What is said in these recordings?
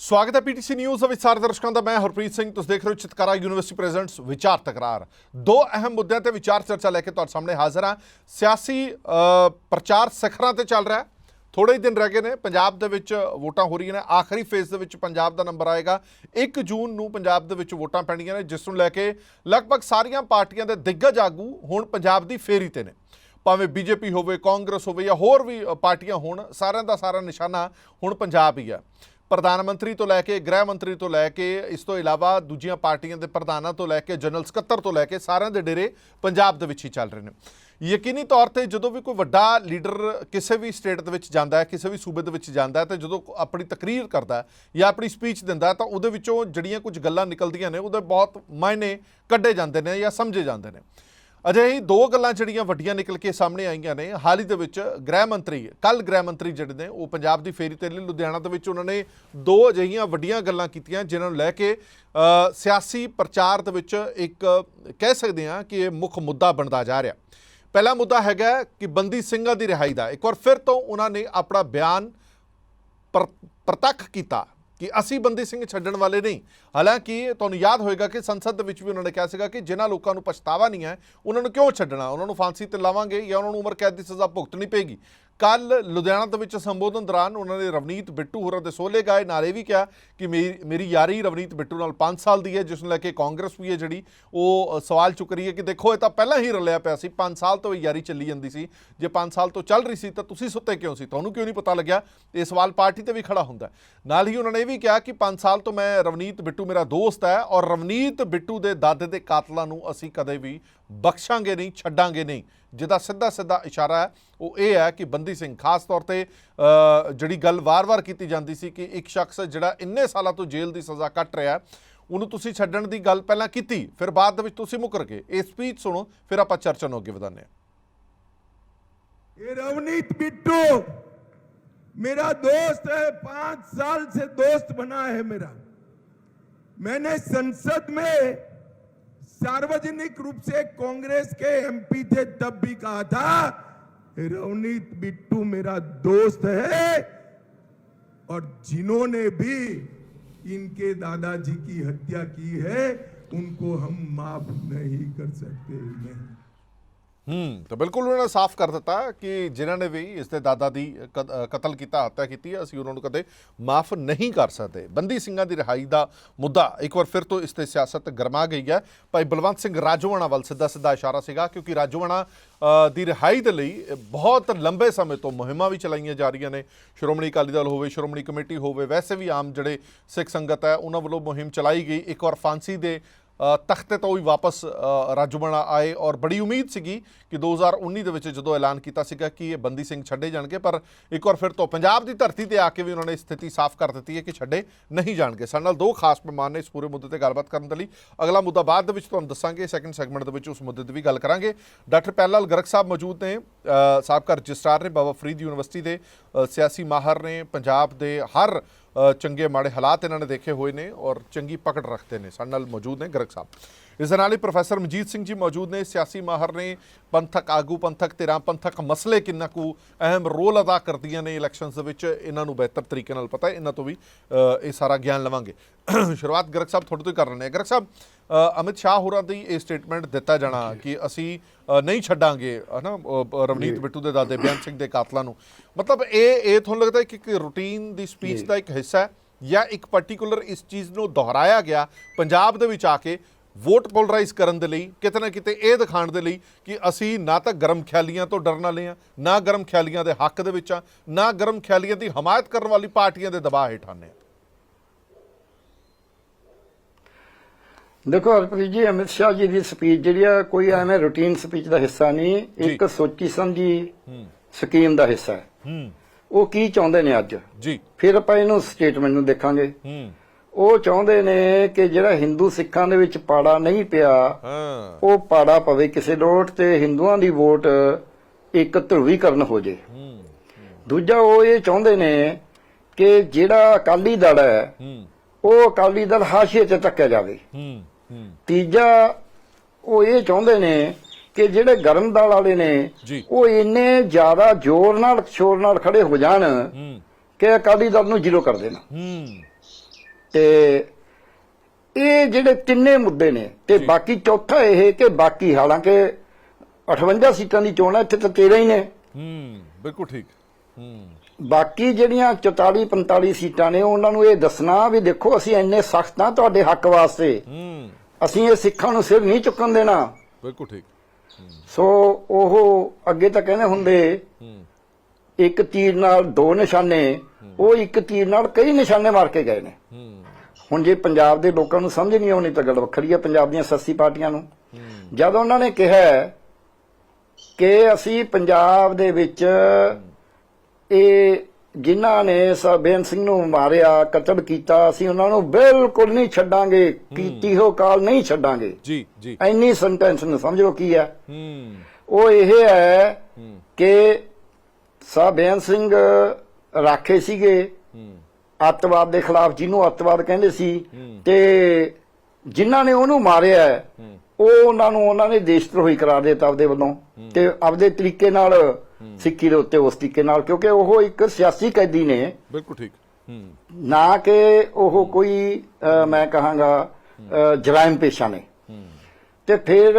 ਸਵਾਗਤ ਹੈ PTC news ਦੇ ਸਾਰੇ ਦਰਸ਼ਕਾਂ ਦਾ। ਮੈਂ ਹਰਪ੍ਰੀਤ ਸਿੰਘ, ਤੁਸੀਂ ਦੇਖ ਰਹੇ ਹੋ ਚਿਤਕਾਰਾ ਯੂਨੀਵਰਸਿਟੀ ਪ੍ਰੈਜ਼ੈਂਟਸ ਵਿਚਾਰ ਤਕਰਾਰ। ਦੋ ਅਹਿਮ ਮੁੱਦਿਆਂ ਤੇ ਵਿਚਾਰ ਚਰਚਾ ਲੈ ਕੇ ਤੁਹਾਡੇ ਸਾਹਮਣੇ ਹਾਜ਼ਰ ਹਾਂ। ਸਿਆਸੀ ਪ੍ਰਚਾਰ ਸਿਖਰਾਂ ਤੇ ਚੱਲ ਰਿਹਾ ਹੈ। ਥੋੜੇ ਹੀ ਦਿਨ ਰਹਿ ਗਏ ਨੇ, ਪੰਜਾਬ ਦੇ ਵਿੱਚ ਵੋਟਾਂ ਹੋ ਰਹੀਆਂ ਨੇ। ਆਖਰੀ ਫੇਜ਼ ਦੇ ਵਿੱਚ ਪੰਜਾਬ ਦਾ ਨੰਬਰ ਆਏਗਾ। 1 ਜੂਨ ਨੂੰ ਪੰਜਾਬ ਦੇ ਵਿੱਚ ਵੋਟਾਂ ਪੈਣੀਆਂ ਨੇ, ਜਿਸ ਨੂੰ ਲੈ ਕੇ ਲਗਭਗ ਸਾਰੀਆਂ ਪਾਰਟੀਆਂ ਦੇ ਦਿੱਗਜ ਆਗੂ ਹੁਣ ਪੰਜਾਬ ਦੀ ਫੇਰੀ ਤੇ ਨੇ। ਭਾਵੇਂ ਬੀਜੇਪੀ ਹੋਵੇ, ਕਾਂਗਰਸ ਹੋਵੇ ਜਾਂ ਹੋਰ ਵੀ ਪਾਰਟੀਆਂ ਹੋਣ, ਸਾਰਿਆਂ ਦਾ ਸਾਰਾ ਨਿਸ਼ਾਨਾ ਹੁਣ ਪੰਜਾਬ ਹੀ ਆ ਪ੍ਰਧਾਨ ਮੰਤਰੀ ਤੋਂ ਲੈ ਕੇ ਗ੍ਰਹਿ ਮੰਤਰੀ ਤੋਂ ਲੈ ਕੇ, ਇਸ ਤੋਂ ਇਲਾਵਾ ਦੂਜੀਆਂ ਪਾਰਟੀਆਂ ਦੇ ਪ੍ਰਧਾਨਾਂ ਤੋਂ ਲੈ ਕੇ, ਜਨਰਲ ਸਕੱਤਰ ਤੋਂ ਲੈ ਕੇ ਸਾਰਿਆਂ ਦੇ ਡੇਰੇ ਪੰਜਾਬ ਦੇ ਵਿੱਚ ਹੀ ਚੱਲ ਰਹੇ ਨੇ। ਯਕੀਨੀ ਤੌਰ ਤੇ ਜਦੋਂ ਵੀ ਕੋਈ ਵੱਡਾ ਲੀਡਰ ਕਿਸੇ ਵੀ ਸਟੇਟ ਦੇ ਵਿੱਚ ਜਾਂਦਾ ਹੈ, ਕਿਸੇ ਵੀ ਸੂਬੇ ਦੇ ਵਿੱਚ ਜਾਂਦਾ ਹੈ ਤੇ ਜਦੋਂ ਆਪਣੀ ਤਕਰੀਰ ਕਰਦਾ ਹੈ ਜਾਂ ਆਪਣੀ ਸਪੀਚ ਦਿੰਦਾ ਹੈ, ਤਾਂ ਉਹਦੇ ਵਿੱਚੋਂ ਜਿਹੜੀਆਂ ਕੁਝ ਗੱਲਾਂ ਨਿਕਲਦੀਆਂ ਨੇ, ਉਹਦੇ ਬਹੁਤ ਮਾਇਨੇ ਕੱਢੇ ਜਾਂਦੇ ਨੇ ਜਾਂ ਸਮਝੇ ਜਾਂਦੇ ਨੇ। ਅਜੇ ਹੀ ਦੋ ਗੱਲਾਂ ਜਿਹੜੀਆਂ ਵੱਡੀਆਂ ਨਿਕਲ ਕੇ ਸਾਹਮਣੇ ਆਈਆਂ ਨੇ, ਹਾਲ ਹੀ ਦੇ ਵਿੱਚ ਗ੍ਰਹਿ ਮੰਤਰੀ ਕੱਲ ਗ੍ਰਹਿ ਮੰਤਰੀ ਜਿਹੜੇ ਨੇ, ਉਹ ਪੰਜਾਬ ਦੀ ਫੇਰੀ ਤੇ ਲਈ ਲੁਧਿਆਣਾ ਦੇ ਵਿੱਚ ਉਹਨਾਂ ਨੇ ਦੋ ਅਜਿਹੀਆਂ ਵੱਡੀਆਂ ਗੱਲਾਂ ਕੀਤੀਆਂ, ਜਿਨ੍ਹਾਂ ਨੂੰ ਲੈ ਕੇ ਸਿਆਸੀ ਪ੍ਰਚਾਰ ਦੇ ਵਿੱਚ ਇੱਕ ਕਹਿ ਸਕਦੇ ਹਾਂ ਕਿ ਇਹ ਮੁੱਖ ਮੁੱਦਾ ਬਣਦਾ ਜਾ ਰਿਹਾ। ਪਹਿਲਾ ਮੁੱਦਾ ਹੈਗਾ ਕਿ ਬੰਦੀ ਸਿੰਘਾਂ ਦੀ ਰਿਹਾਈ ਦਾ। ਇੱਕ ਵਾਰ ਫਿਰ ਤੋਂ ਉਹਨਾਂ ਨੇ ਆਪਣਾ ਬਿਆਨ ਪਰ- ਪ੍ਰਤੱਖ ਕੀਤਾ। ਕਿ ਅਸੀਂ ਬੰਦੀ ਸਿੰਘ ਛੱਡਣ ਵਾਲੇ ਨਹੀਂ। ਹਾਲਾਂਕਿ ਤੁਹਾਨੂੰ ਯਾਦ ਹੋਏਗਾ ਕਿ ਸੰਸਦ ਦੇ ਵਿੱਚ ਵੀ ਉਹਨਾਂ ਨੇ ਕਿਹਾ ਸੀਗਾ ਕਿ ਜਿਨ੍ਹਾਂ ਲੋਕਾਂ ਨੂੰ ਪਛਤਾਵਾ ਨਹੀਂ ਹੈ, ਉਹਨਾਂ ਨੂੰ ਕਿਉਂ ਛੱਡਣਾ? ਉਹਨਾਂ ਨੂੰ ਫਾਂਸੀ ਤੇ ਲਾਵਾਂਗੇ ਜਾਂ ਉਹਨਾਂ ਨੂੰ ਉਮਰ ਕੈਦ ਦੀ ਸਜ਼ਾ ਭੁਗਤਣੀ ਪਏਗੀ? ਕੱਲ ਲੁਧਿਆਣਾ ਦੇ ਵਿੱਚ ਸੰਬੋਧਨ ਦੌਰਾਨ ਉਹਨਾਂ ਨੇ ਰਵਨੀਤ ਬਿੱਟੂ ਹੋਰਾਂ ਦੇ ਸੋਲੇ ਗਾਏ ਨਾਲੇ ਵੀ ਕਿਹਾ ਕਿ ਮੇਰੀ ਮੇਰੀ ਯਾਰੀ ਰਵਨੀਤ ਬਿੱਟੂ ਨਾਲ 5 ਸਾਲ ਦੀ ਹੈ, ਜਿਸ ਨੂੰ ਲੈ ਕੇ ਕਾਂਗਰਸ ਵੀ ਹੈ ਜਿਹੜੀ, ਉਹ ਸਵਾਲ ਚੁੱਕ ਰਹੀ ਹੈ ਕਿ ਦੇਖੋ, ਇਹ ਤਾਂ ਪਹਿਲਾਂ ਹੀ ਰਲਿਆ ਪਿਆ ਸੀ 5 ਸਾਲ ਤੋਂ ਇਹ ਯਾਰੀ ਚੱਲੀ ਜਾਂਦੀ ਸੀ। ਜੇ 5 ਸਾਲ ਤੋਂ ਚੱਲ ਰਹੀ ਸੀ, ਤਾਂ ਤੁਸੀਂ ਸੁੱਤੇ ਕਿਉਂ ਸੀ? ਤੁਹਾਨੂੰ ਕਿਉਂ ਨਹੀਂ ਪਤਾ ਲੱਗਿਆ? ਇਹ ਸਵਾਲ ਪਾਰਟੀ ਤੇ ਵੀ ਖੜਾ ਹੁੰਦਾ ਨਾਲ ਹੀ ਉਹਨਾਂ ਨੇ ਇਹ ਵੀ ਕਿਹਾ ਕਿ 5 ਸਾਲ ਤੋਂ ਮੈਂ ਰਵਨੀਤ ਬਿੱਟੂ ਮੇਰਾ ਦੋਸਤ ਹੈ ਔਰ ਰਵਨੀਤ ਬਿੱਟੂ ਦੇ ਦਾਦੇ ਦੇ ਕਾਤਲਾਂ ਨੂੰ ਅਸੀਂ ਕਦੇ ਵੀ ਬਖਸ਼ਾਂਗੇ ਨਹੀਂ, ਛੱਡਾਂਗੇ ਨਹੀਂ। ਜਿਹਦਾ ਸਿੱਧਾ ਸਿੱਧਾ ਇਸ਼ਾਰਾ ਹੈ ਉਹ ਇਹ ਹੈ ਕਿ ਬੰਦੀ ਸਿੰਘ ਖਾਸ ਤੌਰ ਤੇ ਅ, ਜਿਹੜੀ ਗੱਲ ਵਾਰ-ਵਾਰ ਕੀਤੀ ਜਾਂਦੀ ਸੀ ਕਿ ਇੱਕ ਸ਼ਖਸ ਜਿਹੜਾ ਇੰਨੇ ਸਾਲਾਂ ਤੋਂ ਜੇਲ੍ਹ ਦੀ ਸਜ਼ਾ ਕੱਟ ਰਿਹਾ ਹੈ, ਉਹਨੂੰ ਤੁਸੀਂ ਛੱਡਣ ਦੀ ਗੱਲ ਪਹਿਲਾਂ ਕੀਤੀ ਫਿਰ ਬਾਅਦ ਦੇ ਵਿੱਚ ਤੁਸੀਂ ਮੁਕਰ ਗਏ ਇਹ ਸਪੀਚ ਸੁਣੋ ਫਿਰ ਆਪਾਂ ਚਰਚਾ ਨੂੰ ਅੱਗੇ ਵਧਾਉਂਦੇ ਹਾਂ ये रवनीत बिट्टू मेरा दोस्त है पांच साल से दोस्त बना है मेरा मैंने संसद में सार्वजनिक रूप से कांग्रेस के एमपी थे, तब भी कहा था, रवनीत बिट्टू मेरा दोस्त है। और जिन्होंने भी इनके दादाजी की हत्या की है, उनको हम माफ़ नहीं कर सकते। नहीं ਹੂੰ, ਤਾਂ ਬਿਲਕੁਲ ਉਹਨਾਂ ਨੇ ਸਾਫ਼ ਕਰ ਦਿੱਤਾ ਕਿ ਜਿਨ੍ਹਾਂ ਨੇ ਵੀ ਇਸ ਦੇ ਦਾਦਾ ਦੀ ਕਤ- ਕਤਲ ਕੀਤਾ, ਹੱਤਿਆ ਕੀਤੀ ਅਸੀਂ ਉਹਨਾਂ ਨੂੰ ਕਦੇ ਮਾਫ ਨਹੀਂ ਕਰ ਸਕਦੇ। ਬੰਦੀ ਸਿੰਘਾਂ ਦੀ ਰਿਹਾਈ ਦਾ ਮੁੱਦਾ ਇੱਕ ਵਾਰ ਫਿਰ ਤੋਂ ਇਸ ਤੇ ਸਿਆਸਤ ਗਰਮਾ ਗਈ ਹੈ। ਭਾਈ ਬਲਵੰਤ ਸਿੰਘ ਰਾਜੋਆਣਾ ਵੱਲ ਸਿੱਧਾ ਸਿੱਧਾ ਇਸ਼ਾਰਾ ਸੀਗਾ, ਕਿਉਂਕਿ ਰਾਜੋਆਣਾ ਦੀ ਰਿਹਾਈ ਦੇ ਲਈ ਬਹੁਤ ਲੰਬੇ ਸਮੇਂ ਤੋਂ ਮੁਹਿੰਮਾਂ ਵੀ ਚਲਾਈਆਂ ਜਾ ਰਹੀਆਂ ਨੇ। ਸ਼੍ਰੋਮਣੀ ਅਕਾਲੀ ਦਲ ਹੋਵੇ, ਸ਼੍ਰੋਮਣੀ ਕਮੇਟੀ ਹੋਵੇ, ਵੈਸੇ ਵੀ ਆਮ ਜਿਹੜੇ ਸਿੱਖ ਸੰਗਤ ਹੈ, ਉਹਨਾਂ ਵੱਲੋਂ ਮੁਹਿੰਮ ਚਲਾਈ ਗਈ। ਇੱਕ ਵਾਰ ਫਾਂਸੀ ਦੇ ਤਖਤੇ ਤੋਂ ਵੀ ਵਾਪਸ ਅ, ਰਾਜੋਆਣਾ ਆਏ ਔਰ ਬੜੀ ਉਮੀਦ ਸੀਗੀ ਕਿ 2019 ਦੇ ਵਿੱਚ ਜਦੋਂ ਐਲਾਨ ਕੀਤਾ ਸੀਗਾ ਕਿ ਇਹ ਬੰਦੀ ਸਿੰਘ ਛੱਡੇ ਜਾਣਗੇ ਪਰ ਇੱਕ ਵਾਰ ਫਿਰ ਤੋਂ ਪੰਜਾਬ ਦੀ ਧਰਤੀ ਤੇ ਆ ਕੇ ਵੀ ਉਹਨਾਂ ਨੇ ਸਥਿਤੀ ਸਾਫ਼ ਕਰ ਦਿੱਤੀ ਹੈ ਕਿ ਛੱਡੇ ਨਹੀਂ ਜਾਣਗੇ। ਸਾਡੇ ਨਾਲ ਦੋ ਖਾਸ ਮਹਿਮਾਨ ਨੇ ਇਸ ਪੂਰੇ ਮੁੱਦੇ ਤੇ ਗੱਲਬਾਤ ਕਰਨ ਦੇ ਲਈ। ਅਗਲਾ ਮੁੱਦਾ ਬਾਅਦ ਦੇ ਵਿੱਚ ਤੁਹਾਨੂੰ ਦੱਸਾਂਗੇ ਸੈਕੰਡ ਸੈਗਮੈਂਟ ਦੇ ਵਿੱਚ ਉਸ ਮੁੱਦੇ ਤੇ ਵੀ ਗੱਲ ਕਰਾਂਗੇ। ਡਾਕਟਰ ਪਹਿਲਾਲ ਗਰਗ ਸਾਹਿਬ ਮੌਜੂਦ ਨੇ ਸਾਬਕਾ ਰਜਿਸਟਰਾਰ ਨੇ ਬਾਬਾ ਫਰੀਦ ਯੂਨੀਵਰਸਿਟੀ ਦੇ ਸਿਆਸੀ ਮਾਹਰ ਨੇ ਪੰਜਾਬ ਦੇ ਹਰ ਚੰਗੇ ਮਾੜੇ ਹਾਲਾਤ ਇਹਨਾਂ ਨੇ ਦੇਖੇ ਹੋਏ ਨੇ ਔਰ ਚੰਗੀ ਪਕੜ ਰੱਖਦੇ ਨੇ, ਸਾਡੇ ਨਾਲ ਮੌਜੂਦ ਨੇ ਗਰਗ ਸਾਹਿਬ। ਇਸ ਦੇ ਨਾਲ ਹੀ ਪ੍ਰੋਫੈਸਰ ਮਨਜੀਤ ਸਿੰਘ ਜੀ ਮੌਜੂਦ ਨੇ ਸਿਆਸੀ ਮਾਹਰ ਨੇ ਪੰਥਕ ਆਗੂ ਪੰਥਕ ਧਿਰਾਂ ਪੰਥਕ ਮਸਲੇ ਕਿੰਨਾ ਕੁ ਅਹਿਮ ਰੋਲ ਅਦਾ ਕਰਦੀਆਂ ਨੇ ਇਲੈਕਸ਼ਨਸ ਦੇ ਵਿੱਚ ਇਹਨਾਂ ਨੂੰ ਬਿਹਤਰ ਤਰੀਕੇ ਨਾਲ ਪਤਾ ਹੈ ਇਹਨਾਂ ਤੋਂ ਵੀ ਇਹ ਸਾਰਾ ਗਿਆਨ ਲਵਾਂਗੇ। ਸ਼ੁਰੂਆਤ ਗਰਗ ਸਾਹਿਬ ਤੁਹਾਡੇ ਤੋਂ ਹੀ ਕਰ ਰਹੇ ਨੇ ਗਰਗ ਸਾਹਿਬ ਅਮਿਤ ਸ਼ਾਹ ਹੋਰਾਂ ਦੀ ਇਹ ਸਟੇਟਮੈਂਟ ਦਿੱਤਾ ਜਾਣਾ ਕਿ ਅਸੀਂ ਨਹੀਂ ਛੱਡਾਂਗੇ ਹਨਾ ਰਵਨੀਤ ਬਿੱਟੂ ਦੇ ਦਾਦੇ ਬਿਆਨ ਸਿੰਘ ਦੇ ਕਾਤਲਾਂ ਨੂੰ। ਮਤਲਬ ਇਹ ਇਹ ਤੁਹਾਨੂੰ ਲੱਗਦਾ ਹੈ ਕਿ ਇੱਕ ਰੂਟੀਨ ਦੀ ਸਪੀਚ ਦਾ ਇੱਕ ਹਿੱਸਾ ਹੈ ਜਾਂ ਇੱਕ ਪਾਰਟਿਕੂਲਰ ਇਸ ਚੀਜ਼ ਨੂੰ ਦੁਹਰਾਇਆ ਗਿਆ ਪੰਜਾਬ ਦੇ ਵਿੱਚ ਆ ਕੇ ਵੋਟ ਪੋਲਰਾਈਜ਼ ਕਰਨ ਦੇ ਲਈ ਕਿਤੇ ਨਾ ਕਿਤੇ ਇਹ ਦਿਖਾਉਣ ਦੇ ਲਈ ਕਿ ਅਸੀਂ ਨਾ ਤਾਂ ਗਰਮ ਖਿਆਲੀਆਂ ਤੋਂ ਡਰਨ ਵਾਲੇ ਆ ਨਾ ਗਰਮ ਖਿਆਲੀਆਂ ਦੇ ਹੱਕ ਦੇ ਵਿੱਚ ਆ ਨਾ ਗਰਮ ਖਿਆਲੀਆਂ ਦੀ ਹਮਾਇਤ ਕਰਨ ਵਾਲੀ ਪਾਰਟੀਆਂ ਦੇ ਦਬਾਅ ਹੇਠ ਆਨੇ ਦੇਖੋ ਹਰਪ੍ਰੀਤ ਜੀ ਅਮਿਤ ਸ਼ਾਹ ਜੀ ਦੀ ਸਪੀਚ ਜਿਹੜੀ ਆ ਕੋਈ ਐਵੇਂ ਰੂਟੀਨ ਸਪੀਚ ਦਾ ਹਿੱਸਾ ਨਹੀਂ ਇੱਕ ਸੋਚੀ ਸਮਝੀ ਸਕੀਮ ਦਾ ਹਿੱਸਾ ਹੈ। ਹੂੰ। ਉਹ ਕੀ ਚਾਹੁੰਦੇ ਨੇ ਅੱਜ? ਜੀ। ਫਿਰ ਆਪਾਂ ਇਹਨੂੰ ਸਟੇਟਮੈਂਟ ਨੂੰ ਦੇਖਾਂਗੇ। ਹੂੰ। ਉਹ ਚਾਹੁੰਦੇ ਨੇ ਕਿ ਜਿਹੜਾ ਹਿੰਦੂ ਸਿੱਖਾਂ ਦੇ ਵਿੱਚ ਪਾੜਾ ਨਹੀਂ ਪਿਆ ਹਾਂ। ਉਹ ਪਾੜਾ ਪਵੇ ਕਿਸੇ ਲੋਟ ਤੇ ਹਿੰਦੂਆਂ ਦੀ ਵੋਟ ਇੱਕ ਧਰੂਵੀਕਰਨ ਹੋ ਜੇ। ਦੂਜਾ ਉਹ ਇਹ ਚਾਹੁੰਦੇ ਨੇ ਕਿ ਜਿਹੜਾ ਅਕਾਲੀ ਦਲ ਹੈ ਉਹ ਅਕਾਲੀ ਦਲ ਹਾਸ਼ੀਏ ਤੇ ਟੱਕਿਆ ਜਾਵੇ। ਤੀਜਾ ਉਹ ਇਹ ਚਾਹੁੰਦੇ ਨੇ ਕਿ ਜਿਹੜੇ ਗਰਮ ਦਲ ਵਾਲੇ ਨੇ। ਉਹ ਇੰਨੇ ਜ਼ਿਆਦਾ ਜ਼ੋਰ ਨਾਲ ਸ਼ੋਰ ਨਾਲ ਖੜੇ ਹੋ ਜਾਣ ਕਿ ਅਕਾਲੀ ਦਲ ਨੂੰ ਜ਼ੀਰੋ ਕਰ ਦੇਣਾ। ਤੇ ਇਹ ਜਿਹੜੇ ਤਿੰਨੇ ਮੁੱਦੇ ਨੇ ਤੇ ਬਾਕੀ ਚੌਥਾ ਇਹ ਕਿ ਬਾਕੀ ਹਾਲਾਂਕਿ 58 ਸੀਟਾਂ ਦੀ ਚੋਣ ਹੈ ਇੱਥੇ ਤਾਂ 13 ਹੀ ਨੇ। ਹੂੰ ਬਿਲਕੁਲ ਠੀਕ। ਹੂੰ। ਬਾਕੀ ਜਿਹੜੀਆਂ 44 45 ਸੀਟਾਂ ਨੇ ਉਹਨਾਂ ਨੂੰ ਇਹ ਦੱਸਣਾ ਵੀ ਦੇਖੋ ਅਸੀਂ ਇੰਨੇ ਸਖਤ ਹਾਂ ਤੁਹਾਡੇ ਹੱਕ ਵਾਸਤੇ। ਹੂੰ। ਅਸੀਂ ਇਹ ਸਿੱਖਾਂ ਨੂੰ ਸਿਰ ਨਹੀਂ ਚੁੱਕਣ ਦੇਣਾ। ਬਿਲਕੁਲ ਠੀਕ। ਸੋ ਉਹ ਅੱਗੇ ਤਾਂ ਕਹਿੰਦੇ ਹੁੰਦੇ ਹੂੰ। ਇੱਕ ਤੀਰ ਨਾਲ ਦੋ ਨਿਸ਼ਾਨੇ ਉਹ ਇੱਕ ਤੀਰ ਨਾਲ ਕਈ ਨਿਸ਼ਾਨੇ ਮਾਰ ਕੇ ਗਏ ਨੇ। ਹੂੰ। ਹੁਣ ਜੇ ਪੰਜਾਬ ਦੇ ਲੋਕਾਂ ਨੂੰ ਸਮਝ ਨਹੀਂ ਆਉਣੀ ਤਾਂ ਗੱਲ ਵੱਖਰੀ ਹੈ ਪੰਜਾਬ ਦੀਆਂ ਸੱਸੀ ਪਾਰਟੀਆਂ ਨੂੰ। ਜਦ ਉਹਨਾਂ ਨੇ ਕਿਹਾ ਕਿ ਅਸੀਂ ਪੰਜਾਬ ਦੇ ਵਿੱਚ ਇਹ ਜਿਨ੍ਹਾਂ ਨੇ ਸਰਬੇਨ ਸਿੰਘ ਨੂੰ ਮਾਰਿਆ ਕਤਲ ਕੀਤਾ ਅਸੀਂ ਉਹਨਾਂ ਨੂੰ ਬਿਲਕੁਲ ਨਹੀਂ ਛੱਡਾਂਗੇ ਕੀਤੀ ਹੋ ਕਾਲ ਨਹੀਂ ਛੱਡਾਂਗੇ। ਜੀ ਜੀ। ਇੰਨੀ ਸੈਂਟੈਂਸ ਨੂੰ ਸਮਝ ਕੀ ਹੈ। ਉਹ ਇਹ ਹੈ ਕਿ ਸਰਬੇਨ ਸਿੰਘ ਰਾਖੇ ਸੀਗੇ। ਅੱਤਵਾਦ ਦੇ ਖਿਲਾਫ ਜਿਹਨੂੰ ਅੱਤਵਾਦ ਕਹਿੰਦੇ ਸੀ। ਤੇ ਜਿਨ੍ਹਾਂ ਨੇ ਉਹਨੂੰ ਮਾਰਿਆ ਉਹ ਉਹਨਾਂ ਨੂੰ ਉਹਨਾਂ ਨੇ ਦੇਸ਼ ਧਰੋਹੀ ਕਰਾਰ ਦਿੱਤਾ ਆਪਦੇ ਵੱਲੋਂ ਤੇ ਆਪਦੇ ਤਰੀਕੇ ਨਾਲ ਸਿੱਖੀ ਦੇ ਉੱਤੇ ਉਸ ਤਰੀਕੇ ਨਾਲ ਕਿਉਂਕਿ ਉਹ ਇੱਕ ਸਿਆਸੀ ਕੈਦੀ ਨੇ। ਬਿਲਕੁਲ ਠੀਕ। ਨਾ ਕਿ ਉਹ ਕੋਈ ਮੈਂ ਕਹਾਂਗਾ ਜਰਾਇਮ ਪੇਸ਼ਾ ਨੇ। ਤੇ ਫਿਰ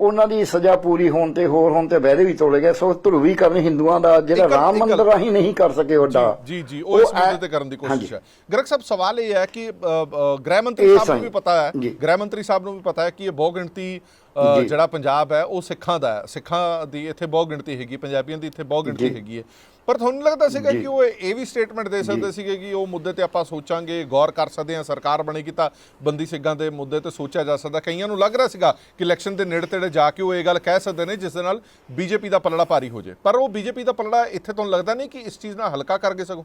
ਉਹਨਾਂ ਦੀ ਸਜ਼ਾ ਪੂਰੀ ਹੋਣ ਤੇ ਹੋਰ ਹੋਣ ਤੇ ਵਹਿਦੇ ਵੀ ਤੋਲੇ ਗਏ ਸੋ ਧਰੂਵੀਕਰਨ ਹਿੰਦੂਆਂ ਦਾ ਜਿਹੜਾ ਰਾਮ ਮੰਦਿਰ ਰਾਹੀਂ ਨਹੀਂ ਕਰ ਸਕੇ ਵੱਡਾ ਜੀ ਜੀ ਉਹ ਇਸ ਮੁੱਦੇ ਤੇ ਕਰਨ ਦੀ ਕੋਸ਼ਿਸ਼। ਹੈ ਗ੍ਰਹਿ ਸਾਹਿਬ ਸਵਾਲ ਇਹ ਹੈ ਕਿ ਗ੍ਰਹਿ ਮੰਤਰੀ ਸਾਹਿਬ ਨੂੰ। ਵੀ ਪਤਾ ਹੈ। ਗ੍ਰਹਿ ਮੰਤਰੀ ਸਾਹਿਬ ਨੂੰ ਵੀ ਪਤਾ ਹੈ ਕਿ ਇਹ ਬਹੁ ਗਿਣਤੀ। ਜਿਹੜਾ ਪੰਜਾਬ ਹੈ ਉਹ ਸਿੱਖਾਂ ਦਾ ਹੈ ਸਿੱਖਾਂ ਦੀ ਇੱਥੇ ਬਹੁ ਗਿਣਤੀ ਹੈਗੀ ਪੰਜਾਬੀਆਂ ਦੀ ਇੱਥੇ ਬਹੁ ਗਿਣਤੀ। ਹੈਗੀ ਹੈ ਪਰ ਤੁਹਾਨੂੰ ਲੱਗਦਾ ਸੀਗਾ ਜੀ। ਕਿ ਉਹ ਇਹ ਵੀ ਸਟੇਟਮੈਂਟ ਦੇ ਸਕਦੇ ਸੀਗੇ ਕਿ ਉਹ ਮੁੱਦੇ ਤੇ ਆਪਾਂ ਸੋਚਾਂਗੇ ਗੌਰ ਕਰ ਸਕਦੇ ਹਾਂ ਸਰਕਾਰ ਬਣੇਗੀ ਤਾਂ ਬੰਦੀ ਸਿੰਘਾਂ ਦੇ ਮੁੱਦੇ ਤੇ ਸੋਚਿਆ ਜਾ ਸਕਦਾ। ਕਈਆਂ ਨੂੰ ਲੱਗ ਰਿਹਾ ਸੀਗਾ ਕਿ ਇਲੈਕਸ਼ਨ ਦੇ ਨੇੜੇ ਤੇੜੇ ਜਾ ਕੇ ਉਹ ਇਹ ਗੱਲ ਕਹਿ ਸਕਦੇ ਨੇ ਜਿਸ ਦੇ ਨਾਲ ਬੀਜੇਪੀ ਦਾ ਪਲੜਾ ਭਾਰੀ ਹੋ ਜਾਏ। ਪਰ ਉਹ ਬੀਜੇਪੀ ਦਾ ਪਲੜਾ ਇੱਥੇ ਤੁਹਾਨੂੰ ਲੱਗਦਾ ਨਹੀਂ ਕਿ ਇਸ ਚੀਜ਼ ਨਾਲ ਹਲਕਾ ਕਰ ਗਏ ਸਗੋਂ?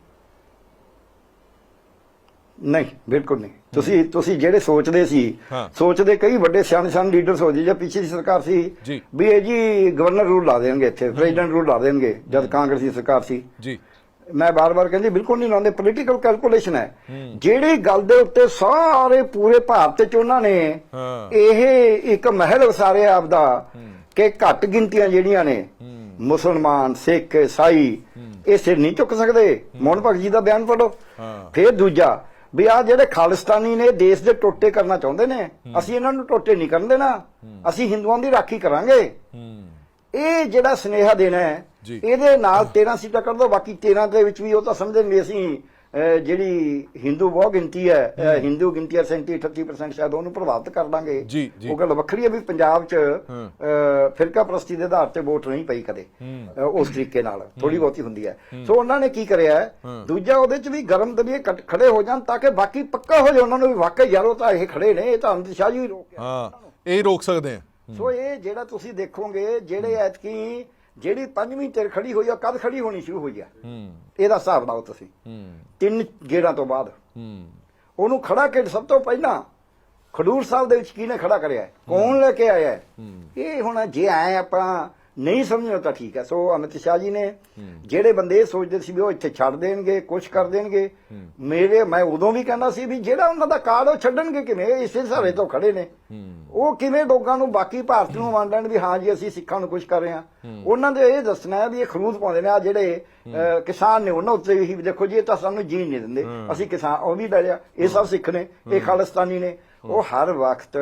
ਨਹੀਂ ਬਿਲਕੁਲ ਨਹੀਂ। ਤੁਸੀਂ ਤੁਸੀਂ ਜਿਹੜੇ ਸੋਚਦੇ ਸੀ ਹਾਂ। ਸੋਚਦੇ ਕਈ ਵੱਡੇ ਸਿਆਣੇ ਸਿਆਣੇ ਲੀਡਰਸ ਹੋ ਜੀ ਜਾਂ ਪਿੱਛੇ ਦੀ ਸਰਕਾਰ ਸੀ। ਵੀ ਇਹ ਜੀ ਗਵਰਨਰ ਰੂਲ ਲਾ ਦੇਣਗੇ ਇੱਥੇ ਪ੍ਰੈਜ਼ੀਡੈਂਟ ਰੂਲ ਲਾ ਦੇਣਗੇ ਜਦ ਕਾਂਗਰਸ ਦੀ ਸਰਕਾਰ ਸੀ। ਜੀ। ਮੈਂ ਬਾਰ-ਬਾਰ ਕਹਿੰਦੀ ਬਿਲਕੁਲ ਨਹੀਂ ਲਾਉਂਦੇ ਪੋਲੀਟੀਕਲ ਕੈਲਕੂਲੇਸ਼ਨ ਹੈ। ਜਿਹੜੀ ਗੱਲ ਦੇ ਉੱਤੇ ਸਾਰੇ ਪੂਰੇ ਭਾਰਤ ਚ ਉਹਨਾਂ ਨੇ ਹਾਂ। ਇਹ ਇੱਕ ਮਹਿਲ ਵਸਾਰਿਆ ਆਪਦਾ ਕਿ ਘੱਟ ਗਿਣਤੀਆਂ ਜਿਹੜੀਆਂ ਨੇ ਮੁਸਲਮਾਨ ਸਿੱਖ ਈਸਾਈ ਇਹ ਸਿਰ ਨਹੀਂ ਚੁੱਕ ਸਕਦੇ। ਮੋਹਨ ਭਗਤ ਜੀ ਦਾ ਬਿਆਨ ਪੜੋ ਹਾਂ। ਫਿਰ ਦੂਜਾ ਵੀ ਆ ਜਿਹੜੇ ਖਾਲਿਸਤਾਨੀ ਨੇ ਦੇਸ਼ ਦੇ ਟੋਟੇ ਕਰਨਾ ਚਾਹੁੰਦੇ ਨੇ ਅਸੀਂ ਇਹਨਾਂ ਨੂੰ ਟੋਟੇ ਨਹੀਂ ਕਰਨ ਦੇਣਾ। ਅਸੀਂ ਹਿੰਦੂਆਂ ਦੀ ਰਾਖੀ ਕਰਾਂਗੇ। ਇਹ ਜਿਹੜਾ ਸੁਨੇਹਾ ਦੇਣਾ ਹੈ। ਇਹਦੇ ਨਾਲ 13 ਸੀਟਾਂ ਕਰ ਦੋ ਬਾਕੀ 13 ਦੇ ਵਿੱਚ ਵੀ ਉਹ ਤਾਂ ਸਮਝਣਗੇ ਅਸੀਂ। ਜਿਹੜੀ ਹਿੰਦੂ ਬਹੁ ਗਿਣਤੀ ਹੈ ਹਿੰਦੂ ਗਿਣਤੀ ਹੈ 37 38% ਸ਼ਾਇਦ ਉਹਨੂੰ ਪ੍ਰਭਾਵਿਤ ਕਰ ਦਾਂਗੇ। ਜੀ, ਜੀ। ਉਹ ਗੱਲ ਵੱਖਰੀ ਹੈ ਵੀ ਪੰਜਾਬ 'ਚ ਫਿਰਕਾ ਪ੍ਰਸਤੀ ਦੇ ਆਧਾਰ ਤੇ ਵੋਟ ਨਹੀਂ ਪਈ ਕਦੇ ਉਸ ਤਰੀਕੇ ਨਾਲ ਥੋੜੀ ਬਹੁਤੀ ਹੁੰਦੀ ਹੈ। ਸੋ ਉਹਨਾਂ ਨੇ ਕੀ ਕਰਿਆ। ਦੂਜਾ ਉਹਦੇ 'ਚ ਵੀ ਗਰਮ ਦਲੀਏ ਕੱਟ- ਖੜੇ ਹੋ ਜਾਣ ਤਾਂ ਕਿ ਬਾਕੀ ਪੱਕਾ ਹੋ ਜਾਏ ਉਹਨਾਂ ਨੂੰ ਵੀ ਵਾਕਈ ਯਾਰ ਤਾਂ ਇਹ ਖੜੇ ਨੇ ਇਹ ਤਾਂ ਅਮਿਤ ਸ਼ਾਹ ਜੀ ਰੋਕਿਆ ਹਾਂ ਇਹ ਰੋਕ ਸਕਦੇ ਆ। ਸੋ ਇਹ ਜਿਹੜਾ ਤੁਸੀਂ ਦੇਖੋਗੇ ਜਿਹੜੇ ਐਤਕੀ ਜਿਹੜੀ ਪੰਜਵੀਂ ਤਿਰ ਖੜੀ ਹੋਈ ਆ ਕਦ ਖੜੀ ਹੋਣੀ ਸ਼ੁਰੂ ਹੋਈ ਆ? ਹੂੰ। ਇਹਦਾ ਹਿਸਾਬ ਲਾਓ ਤੁਸੀਂ। ਹੂੰ। ਤਿੰਨ ਗੇੜਾਂ ਤੋਂ ਬਾਅਦ। ਹੂੰ। ਉਹਨੂੰ ਖੜਾ ਕੇ ਸਭ ਤੋਂ ਪਹਿਲਾਂ ਖਡੂਰ ਸਾਹਿਬ ਦੇ ਵਿੱਚ ਕਿਹਨੇ ਖੜਾ ਕਰਿਆ? ਕੌਣ ਲੈ ਕੇ ਆਇਆ? ਇਹ ਹੁਣ ਜੇ ਆਏ ਆਪਾਂ ਨਹੀਂ ਸਮਝੋ ਤਾਂ ਠੀਕ ਹੈ। ਸੋ ਅਮਿਤ ਸ਼ਾਹ ਜੀ ਨੇ ਜਿਹੜੇ ਬੰਦੇ ਸੋਚਦੇ ਸੀ ਵੀ ਉਹ ਇੱਥੇ ਛੱਡ ਦੇਣਗੇ ਕੁਝ ਕਰ ਦੇਣਗੇ, ਮੇਰੇ, ਮੈਂ ਉਦੋਂ ਵੀ ਕਹਿੰਦਾ ਸੀ ਵੀ ਜਿਹੜਾ ਉਹਨਾਂ ਦਾ ਕਾਰਡ ਉਹ ਛੱਡਣਗੇ ਕਿਵੇਂ? ਇਸੇ ਸਾਰੇ ਤੋਂ ਖੜੇ ਨੇ। ਉਹ ਕਿਵੇਂ ਲੋਕਾਂ ਨੂੰ ਬਾਕੀ ਭਾਰਤ ਨੂੰ ਮੰਨ ਵੀ ਹਾਂ ਜੀ, ਅਸੀਂ ਸਿੱਖਾਂ ਨੂੰ ਕੁਝ ਕਰ ਰਹੇ ਹਾਂ। ਉਹਨਾਂ ਦੇ ਇਹ ਦੱਸਣਾ ਹੈ ਵੀ ਇਹ ਖਰੂਦ ਪਾਉਂਦੇ ਨੇ। ਆ ਜਿਹੜੇ ਕਿਸਾਨ ਨੇ ਉਹਨਾਂ ਉੱਤੇ ਵੀ ਦੇਖੋ ਜੀ, ਇਹ ਤਾਂ ਸਾਨੂੰ ਜੀਣ ਨਹੀਂ ਦਿੰਦੇ। ਅਸੀਂ ਕਿਸਾਨ, ਉਹ ਵੀ ਲੈ ਲਿਆ ਇਹ ਸਭ ਸਿੱਖ ਨੇ, ਇਹ ਖਾਲਿਸਤਾਨੀ ਨੇ। ਉਹ ਹਰ ਵਕਤ